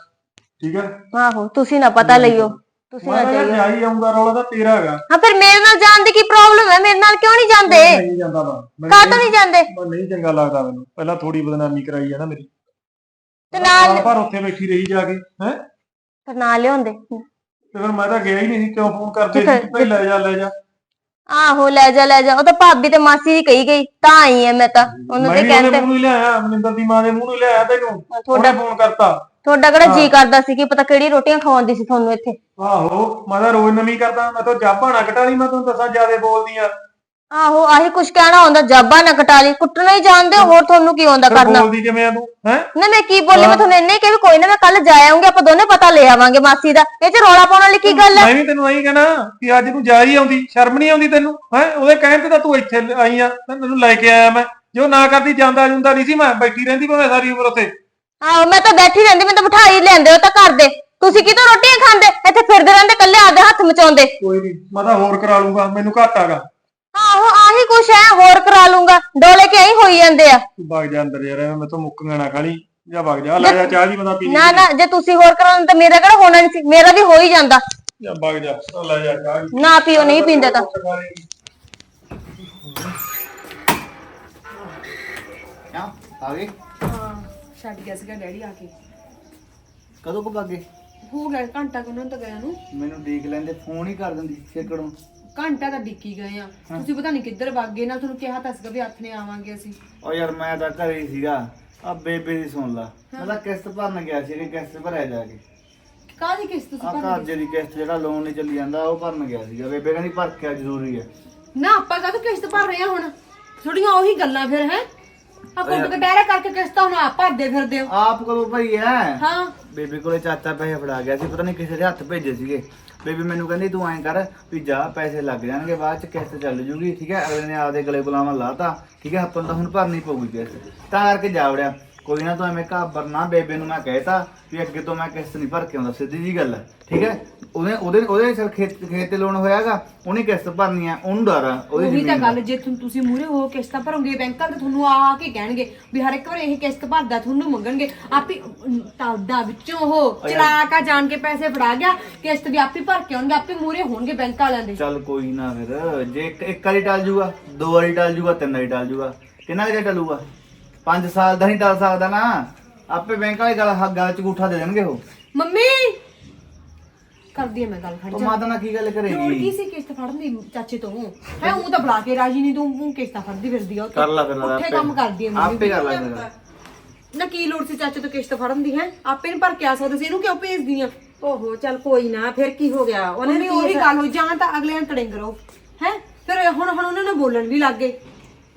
ਠੀਕ ਹੈ? ਆਹੋ ਤੁਸੀਂ ਨਾ ਪਤਾ ਲਈਓ ਤੁਸੀਂ ਨਾ ਮੈਂ ਤਾਂ ਜਾਈ ਆਉਂਗਾ ਰੌਲਾ ਤਾਂ ਤੇਰਾ ਹੈਗਾ। ਹਾਂ ਫਿਰ ਮੇਰੇ ਨਾਲ ਜਾਣ ਦੀ ਕੀ ਪ੍ਰੋਬਲਮ ਹੈ? ਮੇਰੇ ਨਾਲ ਕਿਉਂ ਨਹੀਂ ਜਾਂਦੇ? ਮੈਂ ਨਹੀਂ ਜਾਂਦਾ ਵਾ। ਮੈਨੂੰ ਕਾਹ ਤੋਂ ਨਹੀਂ ਜਾਂਦੇ? ਮੈਂ ਨਹੀਂ ਚੰਗਾ ਲੱਗਦਾ ਮੈਨੂੰ। ਪਹਿਲਾਂ ਥੋੜੀ ਬਦਨਾਮੀ ਕਰਾਈ ਆ ਨਾ ਮੇਰੀ। ਤੇ ਨਾਲ ਪਰ ਉੱਥੇ ਬੈਠੀ ਰਹੀ ਜਾ ਕੇ ਹੈ? ਫਿਰ ਨਾਲ ਲਿਆਉਂਦੇ। ਤੇ ਫਿਰ ਮੈਂ ਤਾਂ ਗਿਆ ਹੀ ਨਹੀਂ ਸੀ ਕਿਉਂ ਫੋਨ ਕਰਦੇ ਕਿੱਥੇ? ਸੀ ਭਾਈ ਲੈ ਜਾ ਲੈ ਜਾ। ਆਹੋ ਲੈ ਜਾ ਲੈ ਜਾ ਉਹ ਤਾਂ ਭਾਬੀ ਤੇ ਮਾਸੀ ਦੀ ਕਹੀ ਗਈ ਤਾਂ ਆਈ ਐ ਮੈਂ ਤਾਂ। ਉਹਨੂੰ ਮੈਂ ਤੇ ਵੀ ਉਹਦੇ ਕਹਿੰਦੇ ਮੂੰਹ ਨੂੰ ਹੀ ਲਿਆਇਆ ਮਨਿੰਦਰ ਦੀ ਮਾਂ ਦੇ ਮੂੰਹ ਨੂੰ ਹੀ ਲਿਆਇਆ ਤੈਨੂੰ। ਉਹਨੇ ਫੋਨ ਕਰਤਾ। ਤੁਹਾਡਾ ਕਿਹੜਾ ਜੀ ਕਰਦਾ ਸੀ ਕਿ ਪਤਾ ਕਿਹੜੀ ਰੋਟੀਆਂ ਖਵਾਉਂਦੀ ਸੀ ਤੁਹਾਨੂੰ ਇੱਥੇ? ਆਹੋ ਮੈਂ ਤਾਂ ਰੋਜ਼ ਨਵੀਂ ਕਰਦਾ ਮੈਂ ਤਾਂ ਜਾਬਾਂ ਨਾ ਕਟਾ ਲਈ ਮੈਂ ਤੁਹਾਨੂੰ ਦੱਸਾਂ ਜਿਆਦੇ ਬੋਲਦੀ ਆ। ਆਹੋ ਆਹੀ ਕੁਛ ਕਹਿਣਾ ਹੁੰਦਾ ਜਾਬਾ ਨਾ ਕਟਾ ਲਈ ਕੁੱਟਣਾ ਹੀ ਜਾਣਦੇ ਹੋ, ਹੋਰ ਤੁਹਾਨੂੰ ਕੀ ਆਉਂਦਾ ਫਿਰ ਕਰਨਾ? ਬੋਲਦੀ ਕਿਵੇਂ ਆ ਤੂੰ ਹੈ? ਨਾ ਮੈਂ ਕੀ ਬੋਲੀ ਮੈਂ ਤੁਹਾਨੂੰ ਇੰਨੇ ਕਿਹਾ ਵੀ ਕੋਈ ਨਾ ਮੈਂ ਕੱਲ ਜਾ ਆਉਂਗੀ ਆਪਾਂ ਦੋਨੇ ਪਤਾ ਲੈ ਆਵਾਂਗੇ ਮਾਸੀ ਦਾ। ਇਹ ਚ ਰੌਲਾ ਪਾਉਣ ਵਾਲੀ ਕੀ ਗੱਲ ਹੈ ਮੈਂ ਵੀ ਤੈਨੂੰ ਐਂ ਕਹਿਣਾ ਕਿ ਅੱਜ ਤੂੰ ਜਾ ਹੀ ਆਉਂਦੀ ਸ਼ਰਮ ਨਹੀਂ ਆਉਂਦੀ ਤੈਨੂੰ ਹੈ? ਉਹਦੇ ਕਹਿਣ ਤੇ ਤਾਂ ਤੂੰ ਇੱਥੇ ਆਈ ਆ ਮੈਂ ਤੈਨੂੰ ਲੈ ਕੇ ਆਇਆ ਮੈਂ। ਜੋ ਨਾ ਕਰਦੀ ਜਾਂਦਾ ਜੁੰਦਾ ਨਹੀਂ ਸੀ ਮੈਂ ਬੈਠੀ ਰਹਿੰਦੀ ਭਾਵੇਂ ਸਾਰੀ ਉਮਰ ਉੱਥੇ। ਆਹੋ ਮੈਂ ਤਾਂ ਬੈਠੀ ਰਹਿੰਦੀ ਮੈਂ ਤਾਂ ਬਿਠਾਈ ਲੈਂਦੇ ਹੋ ਤਾਂ ਘਰ ਦੇ। ਤੁਸੀਂ ਕਿਤੋਂ ਰੋਟੀਆਂ ਖਾਂਦੇ? ਇੱਥੇ ਫਿਰਦੇ ਰਹਿੰਦੇ ਕੱਲੇ ਆਪਦੇ ਹੱਥ ਮਚਾਉਂਦੇ। ਕੋਈ ਨਹੀਂ ਮੈਂ ਤਾਂ ਹੋਰ ਕਰਾ ਲੂੰਗਾ ਮੈਨੂੰ ਘੱਟ ਆਗਾ। ਆਹੋ ਆਹੀ ਕੁਛ ਹੈ ਹੋਰ ਕਰਾ ਲੂੰਗਾ। ਡੋਲੇ ਕੇ ਐਂ ਹੋਈ ਜਾਂਦੇ ਆ। ਤੂੰ ਵਗ ਜਾ ਅੰਦਰ ਯਾਰ ਐਵੇਂ ਮੈਂ ਤਾਂ ਮੁੱਕੀਆਂ ਨਾ ਖਾਲੀ। ਜਾ ਵਗ ਜਾ ਲੈ ਜਾ ਚਾਹ ਦੀ ਤਾਂ ਪੀਣੀ ਨਾ ਨਾ। ਜੇ ਤੁਸੀਂ ਹੋਰ ਕਰਾਉਂਦੇ ਤਾਂ ਮੇਰਾ ਕਿਹੜਾ ਹੋਣਾ ਨਹੀਂ ਸੀ ਮੇਰਾ ਵੀ ਹੋ ਹੀ ਜਾਂਦਾ। ਜਾ ਵਗ ਜਾ ਲੈ ਜਾ ਚਾਹ ਦੀ। ਨਾ ਪੀਓ ਨਹੀਂ ਪੀਂਦੇ ਤਾਂ। ਕਿਆ? ਆ ਗਏ? ਹਾਂ ਛੱਡ ਗਿਆ ਸੀਗਾ ਡੈਡੀ ਆ ਕੇ। ਕਦੋਂ ਕੁ ਭਾਗੇ ਹੋ ਗਿਆ ਘੰਟਾ ਕੁ ਉਹਨਾਂ ਨੂੰ ਤਾਂ ਗਿਆ ਨੂੰ। ਮੈਨੂੰ ਦੇਖ ਲੈਂਦੇ ਫੋਨ ਹੀ ਕਰ ਦਿੰਦੀ ਫੇਕੜੋਂ ਘੰਟਾ ਤਾਂ ਡਿੱਕੀ ਗਏ ਆ। ਤੁਸੀਂ ਪਤਾ ਨਹੀਂ ਕਿੱਧਰ ਵਗ ਗਏ ਨਾ ਤੁਹਾਨੂੰ ਕਿਹਾ ਤਾਂ ਸੀਗਾ ਵੀ ਹੱਥ ਨੇ ਆਵਾਂਗੇ ਅਸੀਂ। ਓ ਯਾਰ ਮੈਂ ਤਾਂ ਘਰੇ ਹੀ ਸੀਗਾ। ਆ ਬੇਬੇ ਦੀ ਸੁਣ ਲਾ। ਮੈਂ ਤਾਂ ਕਿਸ਼ਤ ਭਰਨ ਗਿਆ ਸੀ ਕਿ ਕਿਸ਼ਤ ਭਰਿਆ ਜਾ ਕੇ। ਕਾਹਦੀ ਕਿਸ ਤੁਸੀਂ ਆ ਭਰਨੀ ਕਰਜ਼ੇ ਦੀ ਕਿਸ਼ਤ ਜਿਹੜਾ ਲੋਨ ਨਹੀਂ ਚੱਲੀ ਜਾਂਦਾ ਉਹ ਭਰਨ ਗਿਆ ਸੀਗਾ। ਬੇਬੇ ਕਹਿੰਦੀ ਭਰ ਕੇ ਆ। ਜ਼ਰੂਰੀ ਹੈ ਨਾ ਆਪਾਂ ਕਾਹਦੀ ਕਿਸ਼ਤ ਭਰ ਰਹੇ ਆ ਹੁਣ? ਥੋੜੀਆਂ ਉਹੀ ਗੱਲਾਂ ਫਿਰ ਹੈ? ਆ ਕੁੱਟ ਕਟਹਿਰਾ ਕਰਕੇ ਕਿਸ਼ਤਾਂ ਹੁਣ ਆਪ ਭਰਦੇ ਫਿਰਦੇ ਹੋ। ਆਪ ਕਦੋਂ ਭਰੀ ਐ? ਹਾਂ। ਬੇਬੇ ਕੋਲੇ ਚਾਚਾ ਪੈਸੇ ਫੜਾ ਗਿਆ ਸੀ ਪਤਾ ਨਹੀਂ ਕਿਸੇ ਦੇ ਹੱਥ ਭੇਜੇ ਸੀਗੇ। ਬੇਬੀ ਮੈਨੂੰ ਕਹਿੰਦੀ ਤੂੰ ਐਂ ਕਰ, ਵੀ ਜਾ, ਪੈਸੇ ਲੱਗ ਜਾਣਗੇ ਬਾਅਦ ਚ, ਕਿਸ਼ਤ ਚੱਲ ਜੂਗੀ, ਠੀਕ ਹੈ? ਅਗਲੇ ਨੇ ਆਪਦੇ ਗਲੇ ਗੁਲਾਮਾਂ ਲਾਤਾ, ਠੀਕ ਹੈ? ਆਪਾਂ ਨੂੰ ਤਾਂ ਹੁਣ ਭਰਨੀ ਪਊਗੀ ਕਿਸ਼ਤ। ਤਾਂ ਕਰਕੇ ਜਾ ਵੜਿਆ। ਕੋਈ ਨਾ ਤੂੰ ਐਵੇਂ ਘਾਬਰ ਨਾ, ਬੇਬੇ ਨੂੰ ਮੈਂ ਕਹਿਤਾ ਵੀ ਅੱਗੇ ਤੋਂ ਮੈਂ ਕਿਸ਼ਤ ਨਹੀਂ ਭਰ ਕੇ ਆਉਂਦਾ, ਸਿੱਧੀ ਜੀ ਗੱਲ ਹੈ, ਠੀਕ ਹੈ? ਉਹਦੇ ਉਹਦੇ ਉਹਦੇ ਸਿਰ ਖੇਤ ਖੇਤ ਤੇ ਲੋਨ ਹੋਇਆਗਾ ਉਹਨੇ ਕਿਸ਼ਤ ਭਰਨੀ ਆ ਉਹਨੂੰ ਡਰ ਆ ਉਹਦੀ ਉਹੀ ਤਾਂ ਜ਼ਮੀਨ। ਗੱਲ ਜੇ ਤੁ- ਤੁਸੀਂ ਮੂਰੇ ਹੋ ਕਿਸ਼ਤਾਂ ਭਰੋਗੇ ਬੈਂਕਾਂ ਤੇ ਤੁਹਾਨੂੰ ਆ ਆ ਕੇ ਕਹਿਣਗੇ ਵੀ ਹਰ ਇੱਕ ਵਾਰ ਇਹ ਕਿਸ਼ਤ ਭਰਦਾ ਤੁਹਾਨੂੰ ਮੰਗਣਗੇ। ਆਪੇ ਤਾਦਾ ਵਿੱਚੋਂ ਉਹ ਚਲਾਕ ਆ ਜਾਣ ਕੇ ਪੈਸੇ ਫੜਾ ਗਿਆ ਕਿਸ਼ਤ ਵੀ ਆਪੇ ਭਰ ਕੇ ਆਉਣਗੇ ਆਪੇ ਮੂਰੇ ਹੋਣਗੇ ਬੈਂਕ ਵਾਲਿਆਂ ਦੇ। ਚੱਲ ਕੋਈ ਨਾ ਫਿਰ ਜੇ ਇੱਕ ਇੱਕ ਵਾਰੀ ਟਲ ਜੂਗਾ ਦੋ ਵਾਰੀ ਟਲ ਜੂਗਾ ਤਿੰਨ ਵਾਰੀ ਟਲ ਜੂਗਾ ਕਿੰਨਾ ਕੁ ਚਿਰ ਟਲੂਗਾ? 5 ਸਾਲ ਦਾ ਨਹੀਂ ਟਲ ਸਕਦਾ ਨਾ ਆਪੇ ਬੈਂਕ ਵਾਲੇ ਗੱਲ ਗੱਲ ਚ ਗੂਠਾ ਦੇ ਦੇਣਗੇ ਉਹ। ਮੰਮੀ ਕਰਦੀ ਆ ਮੈਂ ਗੱਲ ਖੜ ਉਹ ਜਾ। ਮਾਤਾ ਨਾਲ ਕੀ ਗੱਲ ਲੋੜ ਕੀ ਕਰੇਗੀ ਸੀ ਕਿਸ਼ਤ ਫੜਨ ਦੀ ਚਾਚੇ ਤੋਂ? ਹੈ ਉਹ ਤਾਂ ਬੁਲਾ ਕੇ ਰਾਜੀ ਨਹੀਂ ਤੂੰ ਉਹ ਕਿਸ਼ਤਾਂ ਫੜਦੀ ਫਿਰਦੀ ਆ ਉਹ ਕਰ ਲਾ ਫਿਰ ਉੱਥੇ ਆਪੇ। ਕੰਮ ਕਰਦੀ ਆ ਮੰਮੀ ਆਪੇ ਕਰ ਲੈ ਫਿਰ ਨਾ ਕੀ ਲੋੜ ਸੀ ਚਾਚੇ ਤੋਂ ਕਿਸ਼ਤ ਫੜਨ ਦੀ ਹੈ? ਆਪੇ ਨਹੀਂ ਭਰ ਕੇ ਆ ਸਕਦੇ ਸੀ ਇਹਨੂੰ ਕਿਉਂ ਭੇਜਦੀ ਆ? ਓਹੋ ਚੱਲ ਕੋਈ ਨਾ ਫਿਰ ਕੀ ਹੋ ਗਿਆ? ਉਹਨੇ ਉਹਨੇ ਉਹੀ ਗੱਲ ਹੋਈ ਜਾਂ ਤਾਂ ਅਗਲੇ ਨੂੰ ਤੜਿੰਗ ਰਹੋ। ਹੈ? ਫਿਰ ਹੁਣ ਹੁਣ ਉਹਨਾਂ ਨੇ ਬੋਲਣ ਵੀ ਲੱਗ ਗਏ।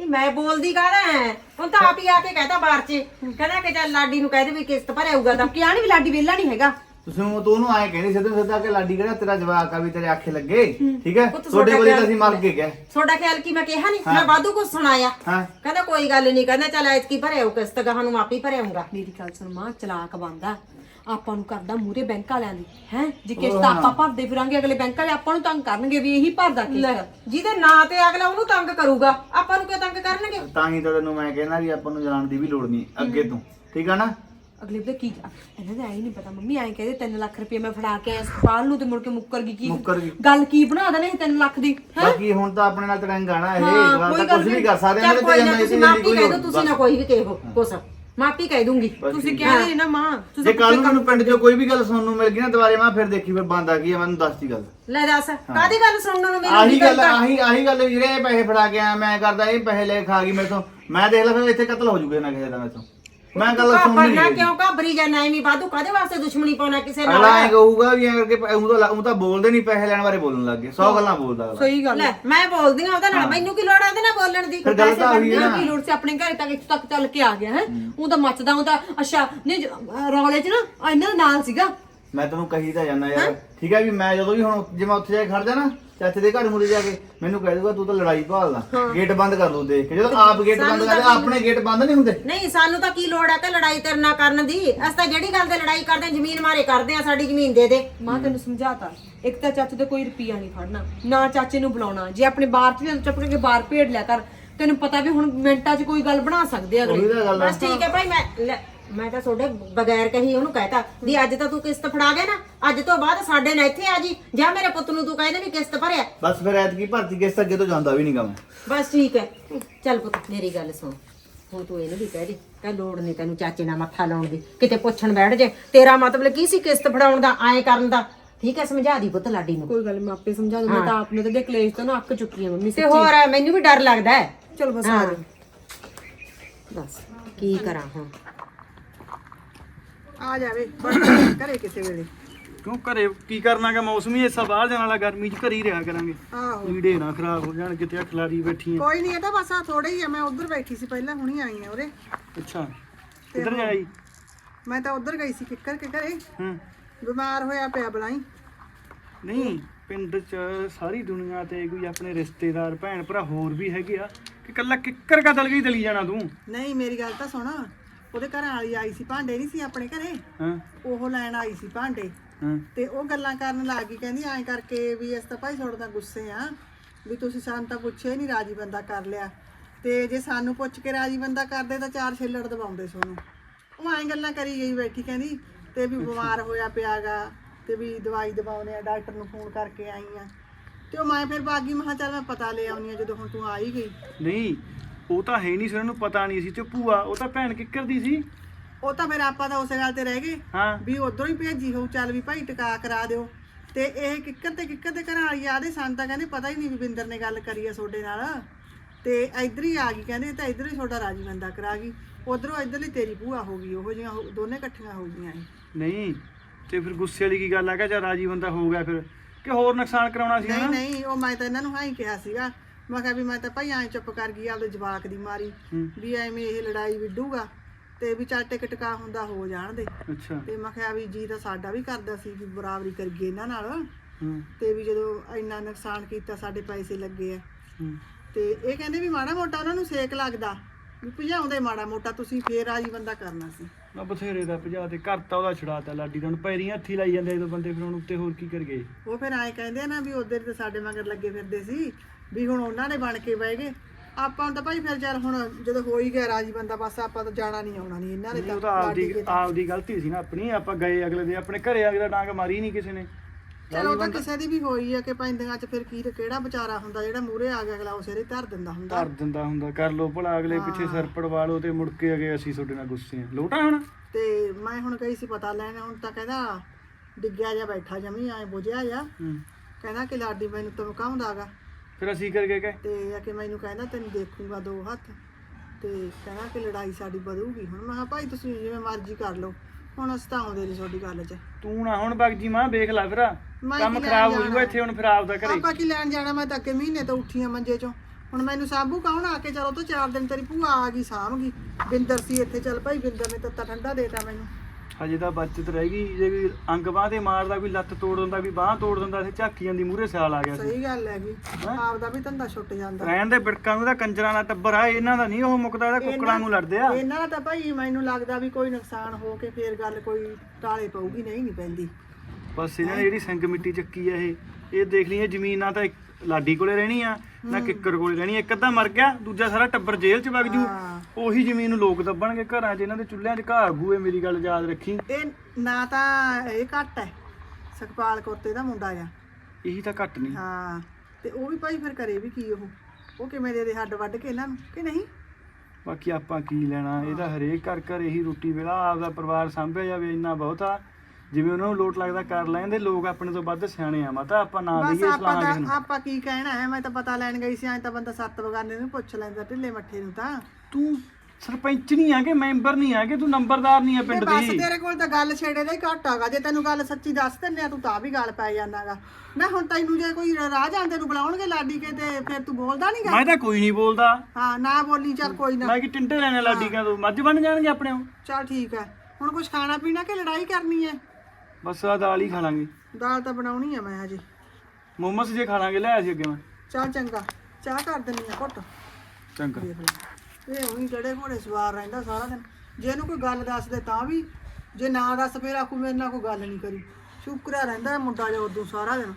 ਇਹ ਮੈਂ ਬੋਲਦੀ ਕਾਹਦਾ ਹੁਣ ਤਾਂ ਆਪ ਹੀ ਆ ਕੇ ਕਹਤਾ ਬਾਹਰ ਚ। ਕਹਿੰਦਾ ਕਿ ਚੱਲ ਲਾਡੀ ਨੂੰ ਕਹਿ ਦੇ ਵੀ ਕਿਸ਼ਤ ਭਰਿਆਊਗਾ ਤਾਂ। ਕਿਹਾ ਨੀ ਵੀ ਲਾਡੀ ਵੇਲਾ ਨਹੀਂ ਹੈਗਾ? ਤੁਸੀਂ ਉਹ ਤੂੰ ਉਹਨੂੰ ਆਏ ਕਹਿੰਦੀ ਸਿੱਧਾ ਸਿੱਧਾ ਕਿ ਲਾਡੀ ਕਿਹੜਾ ਤੇਰਾ ਜਵਾਕ ਆ ਵੀ ਤੇਰੇ ਆਖੇ ਲੱਗੇ। ਠੀਕ ਹੈ? ਤੁਹਾਡੇ ਕੋਲ ਤਾਂ ਅਸੀਂ ਮਰ ਕੇ ਗਏ। ਤੁਹਾਡਾ ਖਿਆਲ ਕੀ ਮੈਂ ਕਿਹਾ ਨਹੀਂ ਮੈਂ ਵਾਧੂ ਕੁਝ ਸੁਣਾਇਆ। ਕਹਿੰਦਾ ਕੋਈ ਗੱਲ ਨਹੀਂ ਕਹਿੰਦਾ ਚੱਲ ਐਤਕੀ ਭਰਿਆਊ ਕਿਸ਼ਤ ਗਾਹਾਂ ਨੂੰ ਆਪੇ ਭਰਿਆਊਗਾ ਮੇਰੀ ਗੱਲ ਸੁਣ ਮਾਂ ਚਲਾਕ ਬੰਦਾ। ਆਪਾਂ ਨੂੰ ਕਰਦਾ ਮੂਰੇ ਬੈਂਕ ਵਾਲਿਆਂ ਦੀ ਹੈ? ਜੇ ਕਿਸ਼ਤ ਆਪਾਂ ਭਰਦੇ ਫਿਰਾਂਗੇ ਅਗਲੇ ਬੈਂਕ ਵਾਲੇ ਆਪਾਂ ਨੂੰ ਤੰਗ ਕਰਨਗੇ ਵੀ ਇਹੀ ਭਰਦਾ ਕਿਸ਼ਤ। ਜਿਹਦੇ ਨਾਂ ਤੇ ਅਗਲਾ ਉਹਨੂੰ ਤੰਗ ਕਰੂਗਾ ਆਪਾਂ ਨੂੰ ਕਿਉਂ ਤੰਗ ਕਰਨਗੇ? ਤਾਂ ਹੀ ਤਾਂ ਤੈਨੂੰ ਮੈਂ ਕਹਿੰਦਾ ਵੀ ਆਪਾਂ ਨੂੰ ਜਾਣ ਦੀ ਵੀ ਲੋੜ ਨਹੀਂ ਅੱਗੇ ਤੋਂ। ਠੀਕ ਆ ਨਾ? ਅਗਲੇ ਦੇ ਕੀ ਇਹਨਾਂ ਦਾ ਐ ਨਹੀਂ ਪਤਾ ਮੰਮੀ ਐਂ ਕਹਿੰਦੇ 3 ਲੱਖ ਰੁਪਏ ਮੈਂ ਫੜਾ ਕੇ ਆਇਆ ਸਪਾਲ ਨੂੰ ਤੇ ਮੁੜ ਕੇ ਮੁੱਕਰ ਗਈ ਕੀ ਮੁੱਕਰ ਗਈ। ਗੱਲ ਕੀ ਬਣਾ ਦੇਣੇ 3 ਲੱਖ ਦੀ ਹੈਂ? ਬਾਕੀ ਹੁਣ ਤਾਂ ਆਪਣੇ ਨਾਲ ਤੜੰਗ ਆਣਾ ਇਹ ਹਾਂ, ਗੱਲ ਤਾਂ ਕੁਝ ਨਹੀਂ। ਕਰ ਸਕਦੇ ਚੱਲ ਮੇਰੇ ਕੋਈ ਤੇ ਨਾ ਤੁਸੀਂ ਮਾਪੀ ਕੋਈ ਕਹਿ ਦੋ ਤੁਸੀਂ ਨਾ ਕੋਈ ਵੀ ਕਹੋ ਕੁਛ। ਮਾਪੀ ਕਹਿ ਦੂੰਗੀ। ਤੁਸੀਂ ਕਹਿੰਦੇ ਨਾ ਮਾਂ ਜੇ ਤੁਸੀਂ ਕੱਲ ਨੂੰ ਮੈਨੂੰ ਪਿੰਡ 'ਚੋਂ ਕੋਈ ਵੀ ਗੱਲ ਸੁਣਨ ਨੂੰ ਮਿਲ ਗਈ ਨਾ ਦੁਬਾਰੇ ਮੈਂ ਫਿਰ ਦੇਖੀ ਫਿਰ ਬੰਦਾ ਕੀ ਆ ਮੈਨੂੰ ਦੱਸਦੀ ਗੱਲ। ਲੈ ਦੱਸ ਕਾਦੀ ਗੱਲ ਸੁਣਨ ਨੂੰ ਆਹੀ ਮਿਲੂਗੀ ਗੱਲ ਆਹੀ ਆਹੀ ਗੱਲ ਵੀ ਜਿਹੜੇ ਇਹ ਪੈਸੇ ਫੜਾ ਕੇ ਆਇਆ ਮੈਂ ਕਰਦਾ ਇਹ ਪੈਸੇ ਲੈ ਕੇ ਖਾ ਗਈ ਮੇਰੇ ਤੋਂ। ਮੈਂ ਦੇਖ ਲਾ ਫਿਰ ਇੱਥੇ ਕਤਲ ਹੋ ਜੂਗਾ ਨਾ ਕਿਸੇ ਦਾ ਮੇਰੇ ਤੋਂ। ਮੈਂ ਗੱਲ ਸੁਣਨੀ ਨਹੀਂ ਕਿਉਂ ਘਾਬਰੀ ਜਾਣਾ ਐਵੇਂ ਵਾਧੂ ਕਾਦੇ ਵਾਸਤੇ ਦੁਸ਼ਮਣੀ ਪਾਉਣਾ ਕਿਸੇ ਨਾਲ? ਅਗਲਾ ਐ ਕਹੂਗਾ ਵੀ ਐਂ ਕਰਕੇ ਉਹ ਤਾਂ ਉਹ ਤਾਂ ਬੋਲਦੇ ਨਹੀਂ ਪੈਸੇ ਲੈਣ ਬਾਰੇ ਬੋਲਣ ਲੱਗ ਗਏ। 100 ਗੱਲਾਂ ਬੋਲਦਾ ਅਗਲਾ। ਸਹੀ ਗੱਲ ਲੈ ਮੈਂ ਬੋਲਦੀ ਆ ਉਹਦੇ ਨਾਲ ਮੈਨੂੰ ਕੀ ਲੋੜ ਆ ਉਹਦੇ ਨਾਲ ਬੋਲਣ ਦੀ? ਫਿਰ ਗੱਲ ਤਾਂ ਉਹੀ ਹੈ ਨਾ ਨਾ। ਕੀ ਲੋੜ ਸੀ ਆਪਣੇ ਘਰੇ ਤੱਕ ਇੱਥੋਂ ਤੱਕ ਚੱਲ ਕੇ ਆ ਗਿਆ ਹੈ? ਉਹ ਤਾਂ ਮੱਚਦਾ ਉਹ ਤਾਂ ਅੱਛਾ ਨਹੀਂ ਜ- ਰੌਲੇ 'ਚ ਨਾ ਇਹਨਾਂ ਦਾ ਨਾਲ ਸੀਗਾ। ਮੈਂ ਤੈਨੂੰ ਕਹੀ ਤਾਂ ਜਾਂਦਾ ਯਾਰ। ਠੀਕ ਹੈ ਵੀ ਮੈਂ ਜਦੋਂ ਵੀ ਹੁਣ ਜੇ ਮੈਂ ਉੱਥੇ ਜਾ ਕੇ ਖੜ ਜਾਣਾ ਚਾਚੇ ਦੇ ਘਰ ਮੁਰੇ ਜਾ ਕੇ ਮੈਨੂੰ ਕਹਿ ਦੂਗਾ ਤੂੰ ਤਾਂ ਲੜਾਈ ਭਾਲਦਾ ਗੇਟ ਬੰਦ ਕਰ ਲੂ ਦੇਖ ਕੇ। ਜਦੋਂ ਆਪ ਗੇਟ ਬੰਦ ਕਰਦੇ ਆਪਣੇ ਗੇਟ ਬੰਦ ਨਹੀਂ ਹੁੰਦੇ। ਨਹੀਂ ਸਾਨੂੰ ਤਾਂ ਕੀ ਲੋੜ ਆ ਕਿ ਲੜਾਈ ਤੇਰੇ ਨਾਲ ਕਰਨ ਦੀ? ਅਸੀਂ ਤਾਂ ਜਿਹੜੀ ਗੱਲ ਤੇ ਲੜਾਈ ਕਰਦੇ ਆ ਜ਼ਮੀਨ ਮਾਰੇ ਕਰਦੇ ਆ ਸਾਡੀ ਜ਼ਮੀਨ ਦੇ ਦੇ। ਮਾਂ ਤੈਨੂੰ ਸਮਝਾਤਾ। ਇੱਕ ਤਾਂ ਚਾਚੇ ਤੇ ਕੋਈ ਰੁਪਈਆ ਨਹੀਂ ਫੜਨਾ ਨਾ ਚਾਚੇ ਨੂੰ ਬੁਲਾਉਣਾ। ਜੇ ਆਪਣੇ ਬਾਹਰ ਚ ਚੁੱਪ ਕੇ ਬਾਹਰ ਭੇੜ ਲਿਆ ਕਰ ਤੈਨੂੰ ਪਤਾ ਵੀ ਹੁਣ ਮਿੰਟਾਂ 'ਚ ਕੋਈ ਗੱਲ ਬਣਾ ਸਕਦੇ ਆ ਉਹੀ ਅਗਲੇ ਤਾਂ ਗੱਲ ਆ। ਬਸ ਠੀਕ ਹੈ ਭਾਈ ਮੈਂ ਲੈ, ਮੈਂ ਤਾਂ ਤੁਹਾਡੇ ਬਗੈਰ ਕਹੀ ਉਹਨੂੰ ਕਹਿਤਾ ਵੀ ਅੱਜ ਤਾਂ ਤੂੰ ਕਿਸ਼ਤ ਫੜਾ ਗਿਆ ਨਾ ਅੱਜ ਤੋਂ ਬਾਅਦ ਸਾਡੇ ਨਾਲ ਇੱਥੇ ਆ ਜੀ ਜਾਂ ਮੇਰੇ ਪੁੱਤ ਨੂੰ ਤੂੰ ਕਹਿੰਦੇ ਵੀ ਕਿਸ਼ਤ ਭਰਿਆ। ਬਸ ਫਿਰ ਐਤਕੀ ਭਰਤੀ ਕਿਸ ਅੱਗੇ ਤੋਂ ਜਾਂਦਾ ਵੀ ਨਹੀਂ ਕੰਮ ਬਸ ਠੀਕ ਹੈ। ਚੱਲ ਪੁੱਤ ਮੇਰੀ ਗੱਲ ਸੁਣ। ਹੁਣ ਤੂੰ ਇਹਨੂੰ ਵੀ ਕਹਿ ਦੇ ਕਹ ਲੋੜ ਨਹੀਂ ਤੈਨੂੰ ਚਾਚੇ ਨਾਲ ਮੱਥਾ ਲਾਉਣ ਦੀ। ਕਿਤੇ ਪੁੱਛਣ ਬੈਠ ਜੇ ਤੇਰਾ ਮਤਲਬ ਕੀ ਸੀ ਕਿਸ਼ਤ ਫੜਾਉਣ ਦਾ ਐਂ ਕਰਨ ਦਾ? ਠੀਕ ਹੈ ਸਮਝਾ ਦੀ ਪੁੱਤ ਲਾਡੀ ਨੂੰ। ਕੋਈ ਗੱਲ ਮੈਂ ਆਪੇ ਸਮਝਾ ਦੂੰ ਮੈਂ ਤਾਂ ਆਪ ਨੂੰ ਤਾਂ ਦੇ ਕਲੇਸ਼ ਤੋਂ ਨਾ ਅੱਕ ਚੁੱਕੀ ਆ ਮੰਮੀ ਤੇ ਹੋਰ ਮੈਨੂੰ ਵੀ ਡਰ ਲੱਗਦਾ ਹੈ। ਚਲ ਬਸ ਹਾਂ। ਬਸ ਕੀ ਕਰਾਂ ਹੁਣ? ਆ ਜਾਵੇ ਘਰੇ ਕਿਸੇ ਵੇਲੇ। ਕਿਉਂ ਘਰੇ ਕੀ ਕਰਨਾਗਾ ਮੌਸਮ ਹੀ ਐਸਾ ਬਾਹਰ ਜਾਣ ਵਾਲਾ ਗਰਮੀ 'ਚ ਘਰ ਹੀ ਰਿਹਾ ਕਰਾਂਗੇ। ਆਹੋ। ਲੀੜੇ ਨਾ ਖਰਾਬ ਹੋ ਜਾਣ ਕਿਤੇ ਖਲਾਰੀ ਬੈਠੀ ਕੋਈ ਨਹੀਂ ਇਹ ਤਾਂ ਬਸ ਆ ਥੋੜੇ ਹੀ ਆ ਮੈਂ ਉਧਰ ਬੈਠੀ ਸੀ ਪਹਿਲਾਂ ਹੁਣੀ ਆਈ ਆ ਉਰੇ। ਅੱਛਾ ਕਿੱਧਰ ਜਾਈ? ਮੈਂ ਤਾਂ ਉਧਰ ਗਈ ਸੀ ਕਿੱਕਰ ਕੇ ਘਰੇ। ਹੂੰ। ਬਿਮਾਰ ਹੋਇਆ ਪਿਆ ਬਲਾਈ। ਨਹੀਂ ਪਿੰਡ 'ਚ ਸਾਰੀ ਦੁਨੀਆ ਤੇ ਕੋਈ ਆਪਣੇ ਰਿਸ਼ਤੇਦਾਰ ਭੈਣ ਭਰਾ ਹੋਰ ਵੀ ਹੈਗੇ ਆ ਕਿ ਕੱਲਾ ਕਿੱਕਰ ਕਦਲ ਗਈ ਦਲੀ ਜਾਣਾ ਤੂੰ? ਨਹੀਂ ਮੇਰੀ ਗੱਲ ਤਾਂ ਸੁਣ। ਉਹਦੇ ਘਰਾਂ ਵਾਲੀ ਆਈ ਸੀ ਭਾਂਡੇ ਨਹੀਂ ਸੀ ਆਪਣੇ ਘਰੇ। ਹਾਂ। ਉਹ ਲੈਣ ਆਈ ਸੀ ਭਾਂਡੇ। ਹਾਂ। ਤੇ ਉਹ ਗੱਲਾਂ ਕਰਨ ਲੱਗ ਗਈ ਕਹਿੰਦੀ ਐਂ ਕਰਕੇ ਵੀ ਅਸੀਂ ਤਾਂ ਭਾਈ ਤੁਹਾਡੇ ਦਾ ਗੁੱਸੇ ਆ ਵੀ ਤੁਸੀਂ ਸਾਨੂੰ ਤਾਂ ਪੁੱਛਿਆ ਹੀ ਨਹੀਂ ਰਾਜੀ ਬੰਦਾ ਕਰ ਲਿਆ। ਤੇ ਜੇ ਸਾਨੂੰ ਪੁੱਛ ਕੇ ਰਾਜੀ ਬੰਦਾ ਕਰਦੇ ਤਾਂ ਚਾਰ ਛਿੱਲੜ ਦਬਾਉਂਦੇ ਸੋਨੂੰ। ਉਹ ਐਂ ਗੱਲਾਂ ਕਰੀ ਗਈ ਬੈਠੀ ਕਹਿੰਦੀ ਤੇ ਵੀ ਬਿਮਾਰ ਹੋਇਆ ਪਿਆਗਾ ਤੇ ਵੀ ਦਵਾਈ ਦਵਾਉਣੇ ਆ ਡਾਕਟਰ ਨੂੰ ਫੋਨ ਕਰਕੇ ਆਈ ਆ। ਤੇ ਉਹ ਮੈਂ ਫਿਰ ਬਾਗੀ ਮਹਾ ਚੱਲ ਮੈਂ ਪਤਾ ਲੈ ਆਉਣੀ ਆ ਜਦੋਂ ਹੁਣ ਤੂੰ ਆ ਹੀ ਗਈ। ਨਹੀਂ ਉਹ ਤਾਂ ਹੈ ਨਹੀਂ ਸੀ ਉਹਨੂੰ ਪਤਾ ਨਹੀਂ ਸੀ ਤੇ ਭੂਆ ਉਹ ਤਾਂ ਭੈਣ ਕਿੱਕਰ ਦੀ ਸੀ। ਉਹ ਤਾਂ ਫਿਰ ਆਪਾਂ ਤਾਂ ਉਸੇ ਗੱਲ ਤੇ ਰਹਿ ਗਏ। ਹਾਂ। ਵੀ ਉਧਰੋਂ ਹੀ ਭੇਜੀ ਹੋਊ ਚੱਲ ਵੀ ਭਾਈ ਟਿਕਾ ਕਰਾ ਦਿਓ। ਤੇ ਇਹ ਕਿੱਕਰ ਤੇ ਕਿੱਕਰ ਦੇ ਘਰਾਂ ਵਾਲੀ ਆਦੇ ਸਾਨੂੰ ਤਾਂ ਕਹਿੰਦੇ ਪਤਾ ਹੀ ਨਹੀਂ ਵੀ ਬਿੰਦਰ ਨੇ ਗੱਲ ਕਰੀ ਆ ਤੁਹਾਡੇ ਨਾਲ। ਤੇ ਇੱਧਰ ਹੀ ਆ ਗਈ ਕਹਿੰਦੇ ਤਾਂ ਇੱਧਰ ਹੀ ਤੁਹਾਡਾ ਰਾਜੀ ਬੰਦਾ ਕਰਾ ਗਈ। ਉਧਰੋਂ ਇੱਧਰਲੀ ਤੇਰੀ ਭੂਆ ਹੋ ਗਈ ਉਹੋ ਜਿਹੀਆਂ ਹੋ- ਦੋਨੇ ਇਕੱਠੀਆਂ ਹੋ ਗਈਆਂ ਇਹ। ਨਹੀਂ ਤੇ ਫਿਰ ਗੁੱਸੇ ਵਾਲੀ ਕੀ ਗੱਲ ਆ? ਕਿ ਜਾਂ ਰਾਜੀ ਬੰਦਾ ਹੋ ਗਿਆ ਫਿਰ? ਕਿ ਹੋਰ ਨੁਕਸਾਨ ਕਰਾਉਣਾ ਸੀ ਨਹੀਂ ਨਾ ਨਹੀਂ ਉਹ ਮੈਂ ਤਾਂ ਇਹਨਾਂ ਨੂੰ ਹਾਂ ਹੀ ਕਿਹਾ ਸੀਗਾ ਮੈਂ ਕਿਹਾ ਵੀ ਮੈਂ ਤਾਂ ਭਾਈ ਐਂ ਚੁੱਪ ਕਰ ਗਈ ਆਪਦੇ ਜਵਾਕ ਦੀ ਮਾਰੀ। ਹੂੰ। ਵੀ ਐਵੇਂ ਇਹ ਲੜਾਈ ਵਿੱਢੂਗਾ ਤੇ ਵੀ ਚੱਲ ਟਿਕ ਟਿਕਾ ਹੁੰਦਾ ਹੋ ਜਾਣ ਦੇ। ਅੱਛਾ। ਤੇ ਮੈਂ ਕਿਹਾ ਵੀ ਜੀ ਤਾਂ ਸਾਡਾ ਵੀ ਕਰਦਾ ਸੀ ਵੀ ਬਰਾਬਰੀ ਕਰੀਏ ਇਹਨਾਂ ਨਾਲ। ਹੂੰ। ਤੇ ਵੀ ਜਦੋਂ ਇੰਨਾ ਨੁਕਸਾਨ ਕੀਤਾ ਸਾਡੇ ਪੈਸੇ ਲੱਗੇ ਆ। ਹੂੰ। ਤੇ ਇਹ ਕਹਿੰਦੇ ਵੀ ਮਾੜਾ ਮੋਟਾ ਉਹਨਾਂ ਨੂੰ ਸੇਕ ਲੱਗਦਾ। ਵੀ ਭਜਾਉਂਦੇ ਮਾੜਾ ਮੋਟਾ ਤੁਸੀਂ ਫੇਰ ਆਜੀ ਬੰਦਾ ਕਰਨਾ ਸੀ। ਮੈਂ ਬਥੇਰੇ ਦਾ ਭਜਾ ਤੇ ਘਰ ਤਾਂ ਉਹਦਾ ਛੁਡਾਤਾ ਲਾਡੀ ਦਾ। ਹੁਣ ਪੈਰੀਂ ਹੱਥੀ ਲਾਈ ਜਾਂਦੇ ਜਦੋਂ ਬੰਦੇ ਫਿਰ ਹੁਣ ਉੱਤੇ ਹੋਰ ਕੀ ਕਰ ਗਏ? ਉਹ ਫਿਰ ਆਏ ਕਹਿੰਦੇ ਆ ਨਾ ਵੀ ਉਧਰ ਤੇ ਸਾਡੇ ਮਗਰ ਲੱਗੇ ਫਿਰਦੇ ਸੀ। ਵੀ ਹੁਣ ਉਹਨਾਂ ਨੇ ਬਣ ਕੇ ਬਹਿ ਗਏ। ਆਪਾਂ ਨੂੰ ਤਾਂ ਭਾਈ ਫਿਰ ਚੱਲ ਹੁਣ ਜਦੋਂ ਹੋ ਹੀ ਗਿਆ ਰਾਜੀ ਬੰਦਾ ਬਸ ਆਪਾਂ ਤਾਂ ਜਾਣਾ ਨਹੀਂ ਆਉਣਾ ਨਹੀਂ ਇਹਨਾਂ ਨੇ ਉਹ ਤਾਂ ਤਾਂ ਲਾਡੀ ਆਪਦੀ ਕੇ ਤਾਂ। ਆਪਦੀ ਗਲਤੀ ਸੀ ਨਾ ਆਪਣੀ ਆਪਾਂ ਗਏ ਅਗਲੇ ਦੇ ਆਪਣੇ ਘਰੇ ਅਗਲਾ ਡਾਂਗ ਮਾਰੀ ਨਹੀਂ ਕਿਸੇ ਨੇ। ਚਲੋ ਉਹ ਤਾਂ ਕਿਸੇ ਦੀ ਵੀ ਹੋਈ ਆ ਕਿ ਪੈਂਦੀਆਂ ਚ ਫਿਰ ਕੀ ਕਿਹੜਾ ਵਿਚਾਰਾ ਹੁੰਦਾ ਜਿਹੜਾ ਮੂਰੇ ਆ ਗਿਆ ਅਗਲਾ ਉਸੇ ਦੇ ਧਰ ਦਿੰਦਾ ਹੁੰਦਾ। ਧਰ ਦਿੰਦਾ ਹੁੰਦਾ ਕਰ ਲੋ ਭਲਾ ਅਗਲੇ ਪਿੱਛੇ ਸਿਰ ਪੜਵਾ ਲਓ ਤੇ ਮੁੜ ਕੇ ਅਗੇ ਅਸੀਂ ਤੁਹਾਡੇ ਨਾਲ ਗੁੱਸੇ ਆ ਲੋਟਾ ਹੁਣ। ਤੇ ਮੈਂ ਹੁਣ ਗਈ ਸੀ ਪਤਾ ਲੈਣ ਹੁਣ ਤਾਂ ਕਹਿੰਦਾ ਡਿੱਗਿਆ ਜਾ ਬੈਠਾ ਜਮੀ ਆਏ ਬੁਝਿਆ ਜਾ। ਕਹਿੰਦਾ ਕਿ ਲਾਡੀ ਮੈਨੂੰ ਧਮਕਾਉਂਦਾਗਾ ਫਿਰ ਅਸੀਂ ਕਰ ਗਏ ਕਹੇ ਤੇ ਆ ਕਿ ਮੈਨੂੰ ਕਹਿੰਦਾ ਤੈਨੂੰ ਦੇਖੂਗਾ ਦੋ ਹੱਥ। ਤੇ ਕਹਿੰਦਾ ਕਿ ਲੜਾਈ ਸਾਡੀ ਵਧੂਗੀ। ਹੁਣ ਮੈਂ ਕਿਹਾ ਭਾਈ ਤੁਸੀਂ ਜਿਵੇਂ ਮਰਜ਼ੀ ਕਰ ਲਓ। ਹੁਣ ਅਸੀਂ ਤਾਂ ਆਉਂਦੇ ਨਹੀਂ ਤੁਹਾਡੀ ਗੱਲ 'ਚ। ਤੂੰ ਨਾ ਹੁਣ ਬਗਜੀ ਮਾਂ ਵੇਖ ਲੈ ਫਿਰ। ਮੈਂ ਕੰਮ ਕੀ ਲੈਣ ਖਰਾਬ ਹੋ ਜਾਣਾ? ਜੂਗਾ ਇੱਥੇ ਹੁਣ ਫਿਰ ਆਪਦਾ ਘਰੇ। ਆਪਾਂ ਕੀ ਲੈਣ ਜਾਣਾ? ਮੈਂ ਤਾਂ ਅੱਗੇ ਮਹੀਨੇ ਤੋਂ ਉੱਠੀਆਂ ਮੰਜੇ 'ਚੋਂ। ਹੁਣ ਮੈਨੂੰ ਸਾਬੂ ਕੌਣ ਆ ਕੇ? ਚਲੋ ਤੋਂ ਚਾਰ ਦਿਨ ਤੇਰੀ ਭੂਆ ਆ ਗਈ ਸਾਂਭ ਗਈ। ਬਿੰਦਰ ਸੀ ਇੱਥੇ। ਚੱਲ ਭਾਈ ਬਿੰਦਰ ਨੇ ਤੱਤਾ ਠੰਡਾ ਦੇਤਾ ਮੈਨੂੰ। ਹਜੇ ਤਾਂ ਬਚਤ ਰਹਿ ਗਈ ਜੇ ਕੋਈ ਅੰਗ ਬਾਹ ਤੇ ਮਾਰਦਾ ਕੋਈ ਲੱਤ ਤੋੜ ਦਿੰਦਾ ਕੋਈ ਬਾਹ ਤੋੜ ਦਿੰਦਾ ਸੀ ਝਾਕੀ ਜਾਂਦੀ ਮੂਰੇ ਸਿਆਲ ਆ ਗਿਆ ਸੀ। ਸਹੀ ਗੱਲ ਹੈਗੀ ਆਪਦਾ ਵੀ ਧੰਦਾ ਛੁੱਟ ਜਾਂਦਾ। ਰਹਿਣ ਦੇ ਬਿੜਕਾਂ ਨੂੰ ਤਾਂ ਕੰਜਰਾਂ ਦਾ ਟੱਬਰ ਆ ਇਹਨਾਂ ਦਾ ਨਹੀਂ ਉਹ ਮੁੱਕਦਾ ਇਹਦਾ ਕੁੱਕੜਾਂ ਨੂੰ ਲੜਦੇ ਆ। ਇਹਨਾਂ ਦਾ ਤਾਂ ਭਾਈ ਮੈਨੂੰ ਲੱਗਦਾ ਵੀ ਕੋਈ ਨੁਕਸਾਨ ਹੋ ਕੇ ਫੇਰ ਗੱਲ ਕੋਈ ਟਾਲੇ ਪਊਗੀ ਨਹੀਂ ਨਹੀਂ ਪੈਂਦੀ। ਬਸ ਇਹਨਾਂ ਨੇ ਜਿਹੜੀ ਸੰਗ ਮਿੱਟੀ ਚੱਕੀ ਆ ਇਹ ਇਹ ਦੇਖ ਲਈ ਇਹ ਜ਼ਮੀਨ ਤਾਂ ਇੱਕ ਲਾਡੀ ਕੋਲੇ ਰਹਿਣੀ ਆ ਨਾ ਕਿੱਕਰ ਕੋਲੇ ਰਹਿਣੀ ਆ। ਇੱਕ ਅੱਧਾ ਮਰ ਗਿਆ ਦੂਜਾ ਸਾਰਾ ਟੱਬਰ ਜੇਲ੍ਹ 'ਚ ਵਗ ਜੂ। ਉਹੀ ਜ਼ਮੀਨ ਨੂੰ ਲੋਕ ਦੱਬਣਗੇ ਘਰਾਂ 'ਚ ਇਹਨਾਂ ਦੇ ਚੁੱਲ੍ਹਿਆਂ 'ਚ ਘਾਹ ਬੂਏ ਮੇਰੀ ਗੱਲ ਯਾਦ ਰੱਖੀ। ਇਹ ਨਾ ਤਾਂ ਇਹ ਘੱਟ ਹੈ ਸੁਖਪਾਲ ਕੋਤੇ ਦਾ ਮੁੰਡਾ ਆ। ਇਹੀ ਤਾਂ ਘੱਟ ਨਹੀਂ। ਹਾਂ ਤੇ ਉਹ ਵੀ ਭਾਈ ਫਿਰ ਕਰੇ ਵੀ ਕੀ ਉਹ? ਉਹ ਕਿਵੇਂ ਦੇ ਦੇ ਹੱਡ ਵੱਢ ਕੇ ਇਹਨਾਂ ਨੂੰ ਕਿ ਨਹੀਂ? ਬਾਕੀ ਆਪਾਂ ਕੀ ਲੈਣਾ ਇਹਦਾ ਹਰੇਕ ਘਰ ਘਰ ਇਹੀ ਰੋਟੀ ਵੇਲਾ ਆਪਦਾ ਪਰਿਵਾਰ ਸਾਂਭਿਆ ਜਾਵੇ ਇੰਨਾ ਬਹੁਤਾ ਜਿਵੇਂ ਉਹਨਾਂ ਨੂੰ ਲੋਟ ਲੱਗਦਾ ਕਰ ਲੈਂਦੇ ਲੋਕ ਆਪਣੇ ਤੋਂ ਵੱਧ ਸਿਆਣੇ ਆ ਮਾਤਾ ਆਪਾਂ ਨਾ ਬਸ ਦਈਏ ਆਪਾਂ ਸਲਾਹਾਂ ਕਿਸੇ ਨੂੰ। ਤਾਂ ਆਪਾਂ ਕੀ ਕਹਿਣਾ ਹੈ ਮੈਂ ਤਾਂ ਪਤਾ ਲੈਣ ਗਈ ਸੀ ਐਂ ਤਾਂ ਬੰਦਾ ਸੱਤ ਬਗਾਨੇ ਨੂੰ ਪੁੱਛ ਲੈਂਦਾ ਢਿੱਲੇ ਮੱਠੇ ਨੂੰ ਤਾਂ। ਤੂੰ ਸਰਪੰਚ ਨਹੀਂ ਆ ਕਿ ਮੈਂਬਰ ਨਹੀਂ ਆ ਕਿ ਤੂੰ ਨੰਬਰਦਾਰ ਨਹੀਂ ਆ ਤੇ ਪਿੰਡ ਬਸ ਦੀ। ਤੇਰੇ ਕੋਲ ਤਾਂ ਗੱਲ ਛੇੜੇ ਦਾ ਹੀ ਘੱਟ ਆਗਾ ਜੇ ਤੈਨੂੰ ਗੱਲ ਸੱਚੀ ਦੱਸ ਦਿੰਨੇ ਆ ਤੂੰ ਤਾਂ ਵੀ ਗੱਲ ਪੈ ਜਾਂਦਾਗਾ। ਨਾ ਹੁਣ ਤੈਨੂੰ ਜੇ ਕੋਈ ਰਾਹ ਜਾਂਦੇ ਨੂੰ ਬੁਲਾਉਣਗੇ ਲਾਡੀ ਕੇ ਤੇ ਫਿਰ ਤੂੰ ਬੋਲਦਾ ਨਹੀਂਗਾ ਮੈਂ ਤਾਂ ਕੋਈ ਨਹੀਂ ਬੋਲਦਾ। ਹਾਂ ਨਾ ਬੋਲੀ ਚੱਲ ਕੋਈ ਨਾ। ਮੈਂ ਕਿ ਟਿੰਡੇ ਲੈਣੇ ਲਾਡੀ ਕਾ ਤੋਂ? ਮੱਝ ਬਣ ਜਾਣਗੇ ਆਪਣੇ ਉਹ? ਚੱਲ ਠੀਕ ਹੈ। ਹੁਣ ਕੁਝ ਖਾਣਾ ਪੀਣਾ ਕਿ ਲੜਾਈ ਕਰਨੀ ਹੈ? ਬਸ ਆ ਦਾਲ ਹੀ ਖਾ ਲਾਂਗੇ। ਦਾਲ ਤਾਂ ਬਣਾਉਣੀ ਆ ਮੈਂ ਹਜੇ। ਮੋਮਸ ਜੇ ਖਾ ਲਾਂਗੇ ਲੈ ਅਸੀਂ ਅੱਗੇ ਮੈਂ। ਚਾਹ ਚੰਗਾ। ਚਾਹ ਕਰ ਦਿੰਨੀ ਆ ਘੁੱਟ। ਚੰਗਾ। ਦੇਖ ਲੈ। ਇਹ ਉਹੀ ਜਿਹੜੇ ਘੋੜੇ ਸਵਾਰ ਰਹਿੰਦਾ ਸਾਰਾ ਦਿਨ। ਜੇ ਇਹਨੂੰ ਕੋਈ ਗੱਲ ਦੱਸ ਦੇ ਤਾਂ ਵੀ। ਜੇ ਨਾ ਦੱਸ ਫੇਰ ਆਖੂ ਮੇਰੇ ਨਾਲ ਕੋਈ ਗੱਲ ਨਹੀਂ ਕਰੀ। ਸ਼ੁਕਰਾ ਰਹਿੰਦਾ ਇਹ ਮੁੰਡਾ ਜੋ ਉਦੋਂ ਸਾਰਾ ਦਿਨ।